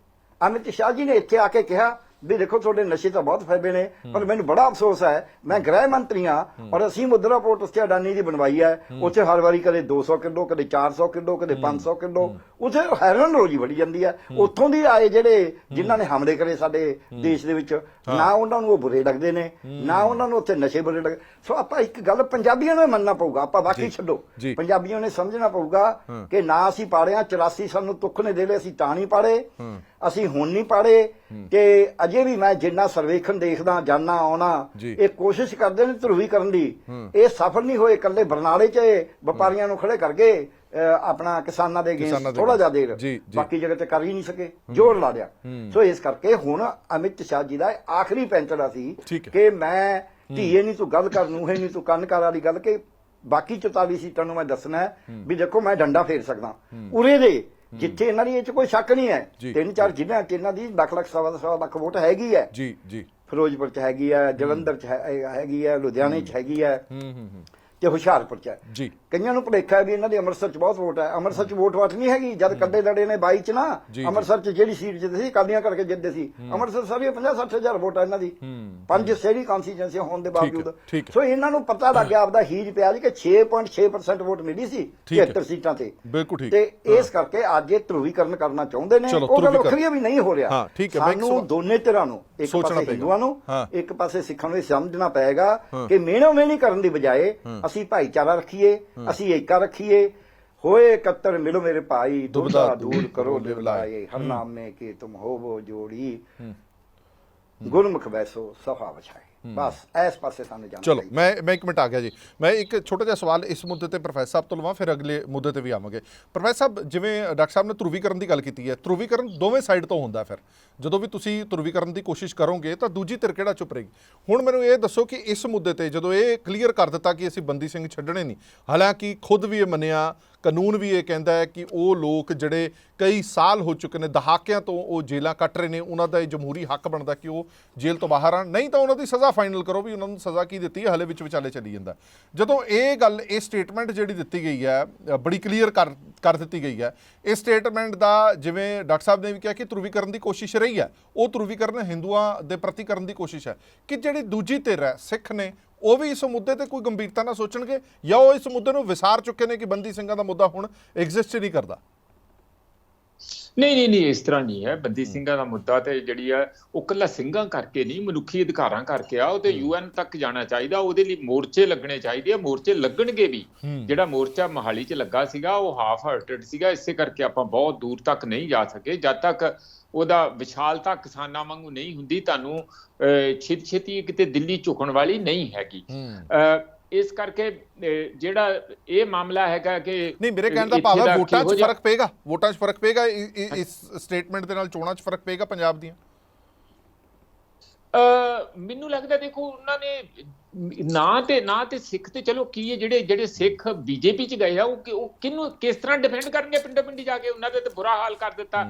ਅਮਿਤ ਸ਼ਾਹ ਜੀ ਨੇ ਇੱਥੇ ਆ ਕੇ ਕਿਹਾ ਵੀ ਦੇਖੋ ਤੁਹਾਡੇ ਨਸ਼ੇ ਤਾਂ ਬਹੁਤ ਫੈਬੇ ਨੇ ਪਰ ਮੈਨੂੰ ਬੜਾ ਅਫਸੋਸ ਹੈ ਮੈਂ ਗ੍ਰਹਿ ਮੰਤਰੀ ਹਾਂ। ਔਰ ਅਸੀਂ ਮੁਦਰਾ ਪੋਰਟ ਉੱਥੇ ਅਡਾਨੀ ਦੀ ਬਣਵਾਈ ਹੈ ਉੱਥੇ ਹਰ ਵਾਰੀ ਕਦੇ 200 ਕਿਲੋ ਕਦੇ 400 ਕਿਲੋ ਕਦੇ 500 ਕਿਲੋ ਉੱਥੇ ਹੈਰਨ ਰੋਜੀ ਵੜੀ ਜਾਂਦੀ ਹੈ। ਉੱਥੋਂ ਦੀ ਆਏ ਜਿਹੜੇ ਜਿਨ੍ਹਾਂ ਨੇ ਹਮਲੇ ਕਰੇ ਸਾਡੇ ਦੇਸ਼ ਦੇ ਵਿੱਚ ਨਾ ਉਹਨਾਂ ਨੂੰ ਉਹ ਬੁਰੇ ਲੱਗਦੇ ਨੇ ਨਾ ਉਹਨਾਂ ਨੂੰ ਉੱਥੇ ਨਸ਼ੇ ਬੁਰੇ ਲੱਗਦੇ। ਸੋ ਆਪਾਂ ਇੱਕ ਗੱਲ ਪੰਜਾਬੀਆਂ ਨੂੰ ਮੰਨਣਾ ਪਊਗਾ ਆਪਾਂ ਬਾਕੀ ਛੱਡੋ। ਪੰਜਾਬੀਆਂ ਨੇ ਸਮਝਣਾ ਪਊਗਾ ਕਿ ਨਾ ਅਸੀਂ ਪਾੜਿਆ 84 ਸਾਨੂੰ ਤੁੱਖ ਨੇ ਦੇ ਲਏ ਅਸੀਂ ਤਾਂ ਨਹੀਂ ਪਾੜੇ। ਅਸੀਂ ਹੁਣ ਨਹੀਂ ਪਾੜੇ ਕਿ ਅਜੇ ਵੀ ਮੈਂ ਜਿੰਨਾ ਸਰਵੇਖਣ ਦੇਖਦਾ ਜਾਣਾ ਆਉਣਾ। ਇਹ ਕੋਸ਼ਿਸ਼ ਕਰਦੇ ਨੇ ਧਰੂਵੀਕਰਨ ਦੀ। ਇਹ ਸਫਲ ਨਹੀਂ ਹੋਏ ਇਕੱਲੇ ਬਰਨਾਲੇ 'ਚ ਵਪਾਰੀਆਂ ਨੂੰ ਖੜੇ ਕਰਕੇ ਆਪਣਾ ਕਿਸਾਨਾਂ ਦੇ ਦੇ ਥੋੜਾ ਜਿਹਾ ਦੇਰ। ਬਾਕੀ ਜਗ੍ਹਾ ਤੇ ਕਰ ਹੀ ਨਹੀਂ ਸਕੇ ਜ਼ੋਰ ਲਾ ਦਿਆ ਸੋ ਇਸ ਕਰਕੇ ਹੁਣ ਅਮਿਤ ਸ਼ਾਹ ਜੀ ਦਾ ਆਖਰੀ ਪੈਂਚੜਾ ਸੀ। ਕਿ ਮੈਂ ਧੀਏ ਨਹੀਂ ਤੂੰ ਗੱਲ ਕਰ ਨੂੰ ਹੈ ਨਹੀਂ ਤੂੰ ਕੰਨ ਕਰ ਵਾਲੀ ਗੱਲ ਕਿ ਬਾਕੀ 44 ਸੀਟਾਂ ਨੂੰ ਮੈਂ ਦੱਸਣਾ ਵੀ ਦੇਖੋ ਮੈਂ ਡੰਡਾ ਫੇਰ ਸਕਦਾ। ਉਰੇ ਦੇ ਜਿੱਥੇ ਇਹਨਾਂ ਦੀ ਇਹ ਚ ਕੋਈ ਸ਼ੱਕ ਨਹੀਂ ਹੈ। ਤਿੰਨ ਚਾਰ ਜ਼ਿਲ੍ਹਿਆਂ ਚ ਇਹਨਾਂ ਦੀ ਲੱਖ ਲੱਖ ਸਵਾ ਸਵਾ ਲੱਖ ਵੋਟ ਹੈਗੀ ਹੈ। ਜੀ ਜੀ। ਫਿਰੋਜ਼ਪੁਰ ਚ ਹੈਗੀ ਹੈ ਜਲੰਧਰ ਚ ਹੈਗੀ ਹੈ ਲੁਧਿਆਣੇ ਚ ਹੈਗੀ ਹੈ। ਹੂੰ ਹੂੰ ਹੂੰ। ਤੇ ਹੁਸ਼ਿਆਰਪੁਰ ਚ ਹੈ। ਜੀ। ਕਈਆਂ ਨੂੰ ਭੁਲੇਖਾ ਵੀ ਇਹਨਾਂ ਦੀ ਅੰਮ੍ਰਿਤਸਰ ਚ ਬਹੁਤ ਵੋਟ ਹੈ। ਅੰਮ੍ਰਿਤਸਰ ਚ ਵੋਟ ਵਾਟ ਨਹੀਂ ਹੈਗੀ। ਜਦ ਕੱਡੇ ਲੜੇ ਨੇ 22 ਚ ਨਾ। ਅੰਮ੍ਰਿਤਸਰ ਚ ਜਿਹੜੀ ਸੀਟ ਜਿੱਤੇ ਸੀ ਕਾਲੀਆਂ ਕਰਕੇ ਜਿੱਤਦੇ ਸੀ। ਅੰਮ੍ਰਿਤਸਰ ਸਾਰੀ 50 60 ਹਜ਼ਾਰ ਵੋਟ ਹੈ ਇਹਨਾਂ ਦੀ। ਪੰਜ ਸ਼ਹਿਰੀ ਕਨਸਟੀਚੁਐਂਸੀ ਹੋਣ ਦੇ ਬਾਵਜੂਦ। ਸੋ ਇਹਨਾਂ ਨੂੰ ਪਤਾ ਲੱਗ ਗਿਆ ਆਪਦਾ ਹੀਜ ਪਿਆ ਜੀ ਕਿ 6.6% ਵੋਟ ਮਿਲੀ ਸੀ ਠੀਕ ਹੈ। 73 ਸੀਟਾਂ ਤੇ। ਬਿਲਕੁਲ ਠੀਕ। ਤੇ ਇਸ ਕਰਕੇ ਅੱਜ ਇਹ ਧਰੂਵੀਕਰਨ ਕਰਨਾ ਚਾਹੁੰਦੇ ਨੇ। ਉਹ ਗੱਲ। ਵੱਖਰੀ ਵੀ ਨਹੀਂ ਹੋ ਰਿਹਾ। ਸਾਨੂੰ ਦੋਨੇ ਧਿਰਾਂ ਨੂੰ ਇੱਕ ਪਾਸੇ। ਹਿੰਦੂਆਂ ਨੂੰ। ਇੱਕ ਪਾਸੇ ਸਿੱਖਾਂ ਨੂੰ ਇਹ ਸਮਝਣਾ ਪਏਗਾ ਕਿ ਮੇਨੋ ਮੇਨੀ ਕਰਨ ਦੀ ਬਜਾਏ ਅਸੀਂ ਭਾਈਚਾਰਾ ਰੱਖੀਏ ਅਸੀਂ ਏਕਾ ਰੱਖੀਏ। ਹੋਏ ਇਕੱਤਰ ਮਿਲੋ ਮੇਰੇ ਭਾਈ ਦੁਬਦਾ ਦੂਰ ਕਰੋ ਲਿਵ ਲਿਵਲਾਏ। ਹਰ ਨਾਮ ਮੇ ਕਿ ਤੁਮ ਹੋਵੋ ਜੋੜੀ। ਗੁਰਮੁਖ ਬੈਸੋ ਸਫਾ ਵਛਾਏ। ਬਸ ਇਸ ਪਾਸੇ ਸਾਨੂੰ ਜਾਣਾ ਚਲੋ। ਮੈਂ ਮੈਂ ਇੱਕ ਮਿੰਟ ਆ ਗਿਆ ਜੀ। ਮੈਂ ਇੱਕ ਛੋਟਾ ਜਿਹਾ ਸਵਾਲ ਇਸ ਮੁੱਦੇ ਤੇ ਪ੍ਰੋਫੈਸਰ ਸਾਹਿਬ ਤੋਂ ਲਵਾਂ ਫਿਰ ਅਗਲੇ ਮੁੱਦੇ ਤੇ ਵੀ ਆਵਾਂਗੇ। ਪ੍ਰੋਫੈਸਰ ਸਾਹਿਬ ਜਿਵੇਂ ਡਾਕਟਰ ਸਾਹਿਬ ਨੇ ਧਰੂਵੀਕਰਨ ਦੀ ਗੱਲ ਕੀਤੀ ਹੈ ਧਰੂਵੀਕਰਨ ਦੋਵੇਂ ਸਾਈਡ ਤੋਂ ਹੁੰਦਾ ਫਿਰ। ਜਦੋਂ ਵੀ ਤੁਸੀਂ ਧਰੂਵੀਕਰਨ ਦੀ ਕੋਸ਼ਿਸ਼ ਕਰੋਗੇ ਤਾਂ ਦੂਜੀ ਧਿਰ ਕਿਹੜਾ ਚੁੱਪ ਰਹੇਗੀ? ਹੁਣ ਮੈਨੂੰ ਇਹ ਦੱਸੋ ਕਿ ਇਸ ਮੁੱਦੇ ਤੇ ਜਦੋਂ ਇਹ ਕਲੀਅਰ ਕਰ ਦਿੱਤਾ ਕਿ ਅਸੀਂ ਬੰਦੀ ਸਿੰਘ ਛੱਡਣੇ ਨਹੀਂ ਹਾਲਾਂਕਿ ਖੁਦ ਵੀ ਇਹ ਮੰਨਿਆ ਕਾਨੂੰਨ ਵੀ ਇਹ ਕਹਿੰਦਾ ਹੈ ਕਿ ਉਹ ਲੋਕ ਜਿਹੜੇ ਕਈ ਸਾਲ ਹੋ ਚੁੱਕੇ ਨੇ, ਦਹਾਕਿਆਂ ਤੋਂ ਉਹ ਜੇਲ੍ਹਾਂ ਕੱਟ ਰਹੇ ਨੇ, ਉਹਨਾਂ ਦਾ ਇਹ ਜਮਹੂਰੀ ਹੱਕ ਬਣਦਾ ਕਿ ਉਹ ਜੇਲ੍ਹ ਤੋਂ ਬਾਹਰ ਆਣ ਨਹੀਂ ਤਾਂ ਉਹਨਾਂ ਦੀ ਸਜ਼ਾ ਫਾਈਨਲ ਕਰੋ ਵੀ ਉਹਨਾਂ ਨੂੰ ਸਜ਼ਾ ਕੀ ਦਿੱਤੀ ਹੈ, ਹਲੇ ਵਿੱਚ ਵਿਚਾਲੇ ਚੱਲੀ ਜਾਂਦਾ ਜਦੋਂ ਇਹ ਗੱਲ, ਇਹ ਸਟੇਟਮੈਂਟ ਜਿਹੜੀ ਦਿੱਤੀ ਗਈ ਹੈ ਬੜੀ ਕਲੀਅਰ ਕਰ ਕਰ ਦਿੱਤੀ ਗਈ ਹੈ। ਇਹ ਸਟੇਟਮੈਂਟ ਦਾ ਜਿਵੇਂ ਡਾਕਟਰ ਸਾਹਿਬ ਨੇ ਵੀ ਕਿਹਾ ਕਿ ਧਰੂਵੀਕਰਨ ਦੀ ਕੋਸ਼ਿਸ਼ ਰਹੀ ਹੈ। ਉਹ ਧਰੂਵੀਕਰਨ ਹਿੰਦੂਆਂ ਦੇ ਪ੍ਰਤੀ ਕਰਨ ਦੀ ਕੋਸ਼ਿਸ਼ ਹੈ ਕਿ ਜਿਹੜੀ ਦੂਜੀ ਧਿਰ ਹੈ, ਸਿੱਖ ਨੇ ਉਹ ਵੀ ਇਸ ਮੁੱਦੇ ਤੇ ਕੋਈ ਗੰਭੀਰਤਾ ਨਾਲ ਸੋਚਣਗੇ ਜਾਂ ਉਹ ਇਸ ਮੁੱਦੇ ਨੂੰ ਵਿਸਾਰ ਚੁੱਕੇ ਨੇ ਕਿ ਬੰਦੀ ਸਿੰਘਾਂ ਦਾ ਮੁੱਦਾ ਹੁਣ ਐਗਜ਼ਿਸਟ ਨਹੀਂ ਕਰਦਾ? ਨਹੀਂ ਨਹੀਂ ਨਹੀਂ ਇਸ ਤਰ੍ਹਾਂ ਨਹੀਂ ਹੈ। ਬੰਦੀ ਸਿੰਘਾਂ ਦਾ ਮੁੱਦਾ ਤੇ ਜਿਹੜੀ ਆ ਉਹ ਕੱਲਾ ਸਿੰਘਾਂ ਕਰਕੇ ਨਹੀਂ ਮਨੁੱਖੀ ਅਧਿਕਾਰਾਂ ਕਰਕੇ ਆ ਉਹ ਤੇ ਯੂਐਨ ਤੱਕ ਜਾਣਾ ਚਾਹੀਦਾ ਉਹਦੇ ਲਈ ਮੋਰਚੇ ਲੱਗਣੇ ਚਾਹੀਦੇ ਆ। ਮੋਰਚੇ ਲੱਗਣਗੇ ਵੀ। ਜਿਹੜਾ ਮੋਰਚਾ ਮਹਾਲੀ 'ਚ ਲੱਗਾ ਸੀਗਾ ਉਹ ਹਾਫ ਹਾਰਟਡ ਸੀਗਾ ਇਸੇ ਕਰਕੇ ਆਪਾਂ ਬਹੁਤ ਦੂਰ ਤੱਕ ਨਹੀਂ ਜਾ ਸਕੇ। ਜਦ ਤੱਕ ਉਹਦਾ ਵਿਸ਼ਾਲਤਾ ਕਿਸਾਨਾਂ ਵਾਂਗੂ ਨਹੀਂ ਹੁੰਦੀ ਤੁਹਾਨੂੰ ਛੇਤੀ ਛੇਤੀ ਕਿਤੇ ਦਿੱਲੀ ਝੁਕਣ ਵਾਲੀ ਨਹੀਂ ਹੈਗੀ। ਇਸ ਕਰਕੇ ਜਿਹੜਾ ਇਹ ਮਾਮਲਾ ਹੈਗਾ ਕਿ ਨਹੀਂ ਮੇਰੇ ਕਹਿਣ ਦਾ ਇੱਥੇ ਭਾਵ ਹੈ ਵੋਟਾਂ 'ਚ ਫ਼ਰਕ ਪਏਗਾ। ਵੋਟਾਂ 'ਚ ਫ਼ਰਕ ਪਏਗਾ ਇਸ ਸਟੇਟਮੈਂਟ ਦੇ ਨਾਲ ਚੋਣਾਂ 'ਚ ਫ਼ਰਕ ਪਏਗਾ ਪੰਜਾਬ ਦੀਆਂ। ਮੈਨੂੰ ਲੱਗਦਾ ਦੇਖੋ ਉਹਨਾਂ ਨੇ ਨਾ ਤੇ ਨਾ ਤੇ ਸਿੱਖ ਤੇ ਚਲੋ ਕੀ ਹੈ ਜਿਹੜੇ ਜਿਹੜੇ ਸਿੱਖ ਬੀਜੇਪੀ ਚ ਗਏ ਆ ਉਹ ਉਹ ਕਿਸ ਤਰ੍ਹਾਂ ਡਿਫੈਂਡ ਕਰਨਗੇ ਪਿੰਡਾਂ ਪਿੰਡੀ ਜਾ ਕੇ? ਉਹਨਾਂ ਦੇ ਤੇ ਬੁਰਾ ਹਾਲ ਕਰ ਦਿੱਤਾ।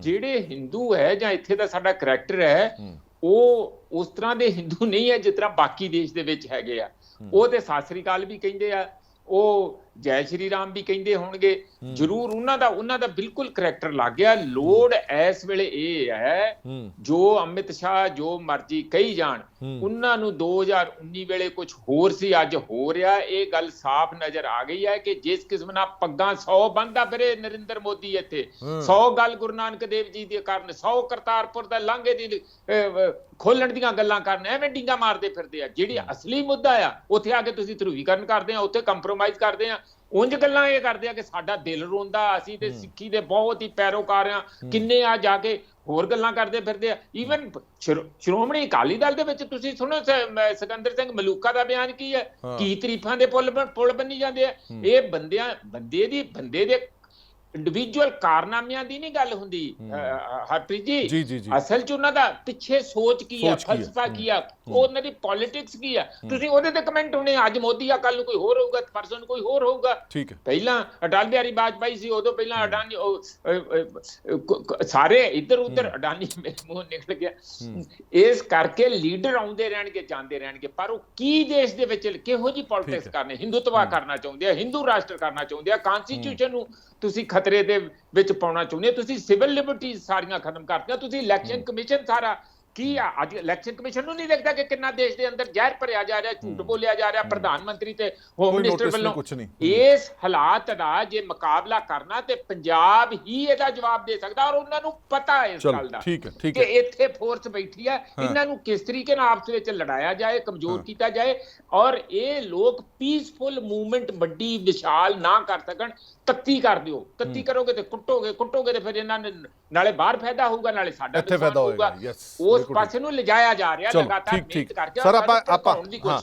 ਜਿਹੜੇ ਹਿੰਦੂ ਹੈ ਜਾਂ ਇੱਥੇ ਦਾ ਸਾਡਾ ਕਰੈਕਟਰ ਹੈ ਉਹ ਉਸ ਤਰ੍ਹਾਂ ਦੇ ਹਿੰਦੂ ਨਹੀਂ ਹੈ ਜਿਸ ਤਰ੍ਹਾਂ ਬਾਕੀ ਦੇਸ਼ ਦੇ ਵਿੱਚ ਹੈਗੇ ਆ। ਉਹ ਤੇ ਸਤਿ ਸ੍ਰੀ ਅਕਾਲ ਵੀ ਕਹਿੰਦੇ ਆ ਉਹ ਜੈ ਸ਼੍ਰੀ ਰਾਮ ਵੀ ਕਹਿੰਦੇ ਹੋਣਗੇ। ਜ਼ਰੂਰ ਉਹਨਾਂ ਦਾ ਉਹਨਾਂ ਦਾ ਬਿਲਕੁਲ ਕਰੈਕਟਰ ਲੱਗ ਗਿਆ। ਲੋੜ ਇਸ ਵੇਲੇ ਇਹ ਹੈ ਜੋ ਅਮਿਤ ਸ਼ਾਹ ਜੋ ਮਰਜ਼ੀ ਕਹੀ ਜਾਣ ਉਹਨਾਂ ਨੂੰ 2019 ਵੇਲੇ ਕੁਝ ਹੋਰ ਸੀ ਅੱਜ ਹੋ ਰਿਹਾ। ਇਹ ਗੱਲ ਸਾਫ਼ ਨਜ਼ਰ ਆ ਗਈ ਹੈ ਕਿ ਜਿਸ ਕਿਸਮ ਨਾਲ ਪੱਗਾਂ 100 ਬੰਦਾ ਫਿਰੇ ਨਰਿੰਦਰ ਮੋਦੀ ਇੱਥੇ। 100 ਗੱਲ ਗੁਰੂ ਨਾਨਕ ਦੇਵ ਜੀ ਦੇ ਕਾਰਨ 100 ਕਰਤਾਰਪੁਰ ਦਾ ਲਾਂਘੇ ਦੀ ਖੋਲਣ ਦੀਆਂ ਗੱਲਾਂ ਕਰਨ ਐਵੇਂ ਡਿੰਗਾ ਮਾਰਦੇ ਫਿਰਦੇ ਆ। ਜਿਹੜੀ ਅਸਲੀ ਮੁੱਦਾ ਆ ਉੱਥੇ ਆ ਕੇ ਤੁਸੀਂ ਧਰੂਵੀਕਰਨ ਕਰਦੇ ਆ ਉੱਥੇ ਕੰਪਰੋਮਾਈਜ਼ ਕਰਦੇ ਆ। ਉਂਝ ਗੱਲਾਂ ਇਹ ਕਰਦੇ ਆ ਕਿ ਸਾਡਾ ਦਿਲ ਰੋਂਦਾ ਅਸੀਂ ਤੇ ਸਿੱਖੀ ਦੇ ਬਹੁਤ ਹੀ ਪੈਰੋਕਾਰ ਆ। ਕਿੰਨੇ ਆ ਜਾ ਕੇ ਹੋਰ ਗੱਲਾਂ ਕਰਦੇ ਫਿਰਦੇ ਆ। ਈਵਨ ਸ਼੍ਰੋਮਣੀ ਅਕਾਲੀ ਦਲ ਦੇ ਵਿੱਚ ਤੁਸੀਂ ਸੁਣੋ ਸਿਕੰਦਰ ਸਿੰਘ ਮਲੂਕਾ ਦਾ ਬਿਆਨ ਕੀ ਹੈ। ਕੀ ਤਰੀਫਾਂ ਦੇ ਪੁੱਲ ਪੁੱਲ ਬੰਨੀ ਜਾਂਦੇ ਆ। ਇਹ ਬੰਦਿਆਂ ਬੰਦੇ ਦੀ ਬੰਦੇ ਦੇ ਇੰਡੀਵਿਜੂਅਲ ਕਾਰਨਾਮਿਆਂ ਦੀ ਨਹੀਂ ਗੱਲ ਹੁੰਦੀ। ਹਰਪ੍ਰੀਤ ਜੀ। ਅਸਲ ਚ ਉਹਨਾਂ ਦਾ ਪਿੱਛੇ ਸੋਚ ਕੀ ਆ, ਫਲਸਫਾ ਕੀ ਆ ਉਹਨਾਂ ਦੀ ਪੋਲਿਟਿਕਸ ਕੀ ਆ। ਤੁਸੀਂ ਉਹਦੇ ਤੇ ਕਮੈਂਟ ਹੋਣੇ ਅੱਜ ਮੋਦੀ ਆ ਕੱਲ ਨੂੰ ਕੋਈ ਹੋਰ ਹੋਊਗਾ ਪਰਸਨ ਕੋਈ ਹੋਰ ਹੋਊਗਾ। ਹੈ ਪਹਿਲਾਂ ਅਟਲ ਬਿਹਾਰੀ ਵਾਜਪਾਈ ਸੀ ਉਦੋਂ ਪਹਿਲਾਂ ਅਡਾਨੀ ਸਾਰੇ ਇੱਧਰ ਉੱਧਰ ਅਡਾਨੀ ਮੂੰਹ ਨਿਕਲ ਗਿਆ। ਇਸ ਕਰਕੇ ਲੀਡਰ ਆਉਂਦੇ ਰਹਿਣਗੇ ਜਾਂਦੇ ਰਹਿਣਗੇ। ਪਰ ਉਹ ਕੀ ਦੇਸ਼ ਦੇ ਵਿੱਚ ਕਿਹੋ ਜੀ ਪੋਲਿਟਿਕਸ ਕਰਨੇ? ਹਿੰਦੂਤਵਾ ਕਰਨਾ ਚਾਹੁੰਦੇ ਆ ਹਿੰਦੂ ਰਾਸ਼ਟਰ ਕਰਨਾ ਚਾਹੁੰਦੇ ਆ। ਕਨਸਟੀਟਿਊਸ਼ਨ ਨੂੰ ਤੁਸੀਂ ਖਤਰੇ ਦੇ ਵਿੱਚ ਪਾਉਣਾ ਚਾਹੁੰਦੇ ਆ ਤੁਸੀਂ ਸਿਵਲ ਲਿਬਰਟੀਜ਼ ਸਾਰੀਆਂ ਖਤਮ ਕਰਤੀਆਂ, ਤੁਸੀਂ ਇਲੈਕਸ਼ਨ ਕਮਿਸ਼ਨ ਸਾਰਾ ਕੀ ਆ? ਅੱਜ ਇਲੈਕਸ਼ਨ ਕਮਿਸ਼ਨ ਨੂੰ ਨਹੀਂ ਲੱਗਦਾ ਕਿ ਕਿੰਨਾ ਦੇਸ਼ ਦੇ ਅੰਦਰ ਜ਼ਹਿਰ ਭਰਿਆ ਜਾ ਰਿਹਾ ਝੂਠ ਬੋਲਿਆ ਜਾ ਰਿਹਾ ਪ੍ਰਧਾਨ ਮੰਤਰੀ ਤੇ ਹੋਮ ਮਿਨਿਸਟਰ ਵੱਲੋਂ। ਇਸ ਹਾਲਾਤ ਦਾ ਜੇ ਮੁਕਾਬਲਾ ਕਰਨਾ ਤੇ ਪੰਜਾਬ ਹੀ ਇਹਦਾ ਜਵਾਬ ਦੇ ਸਕਦਾ ਔਰ ਉਹਨਾਂ ਨੂੰ ਪਤਾ ਹੈ ਇਸ ਗੱਲ ਦਾ ਠੀਕ ਹੈ, ਠੀਕ ਕਿ। ਇੱਥੇ ਫੋਰਸ ਬੈਠੀ ਹੈ। ਇਹਨਾਂ ਨੂੰ ਕਿਸ ਤਰੀਕੇ ਨਾਲ ਆਪਸ ਵਿੱਚ ਲੜਾਇਆ ਜਾਏ ਕਮਜ਼ੋਰ ਕੀਤਾ ਜਾਏ ਔਰ ਇਹ ਲੋਕ ਪੀਸਫੁਲ ਮੂਵਮੈਂਟ ਵੱਡੀ ਵਿਸ਼ਾਲ ਨਾ ਕਰ ਸਕਣ ਤੱਤੀ ਕਰ ਦਿਓ। ਤੱਤੀ ਕਰੋਗੇ ਤੇ ਕੁੱਟੋਗੇ ਕੁੱਟੋਗੇ ਤੇ ਫਿਰ ਇਹਨਾਂ ਨੇ ਨਾਲੇ ਬਾਹਰ ਫਾਇਦਾ ਹੋਊਗਾ ਨਾਲੇ ਸਾਡਾ ਨੁਕਸਾਨ ਫਾਇਦਾ yes, ਉਸ ਪਾਸੇ ਨੂੰ ਲਿਜਾਇਆ ਜਾ ਰਿਹਾ ਲਗਾਤਾਰ। ਮਿਹਨਤ ਕਰਕੇ ਸਰ, ਆਪਾਂ- ਆਪਾਂ- ਹਾਂ।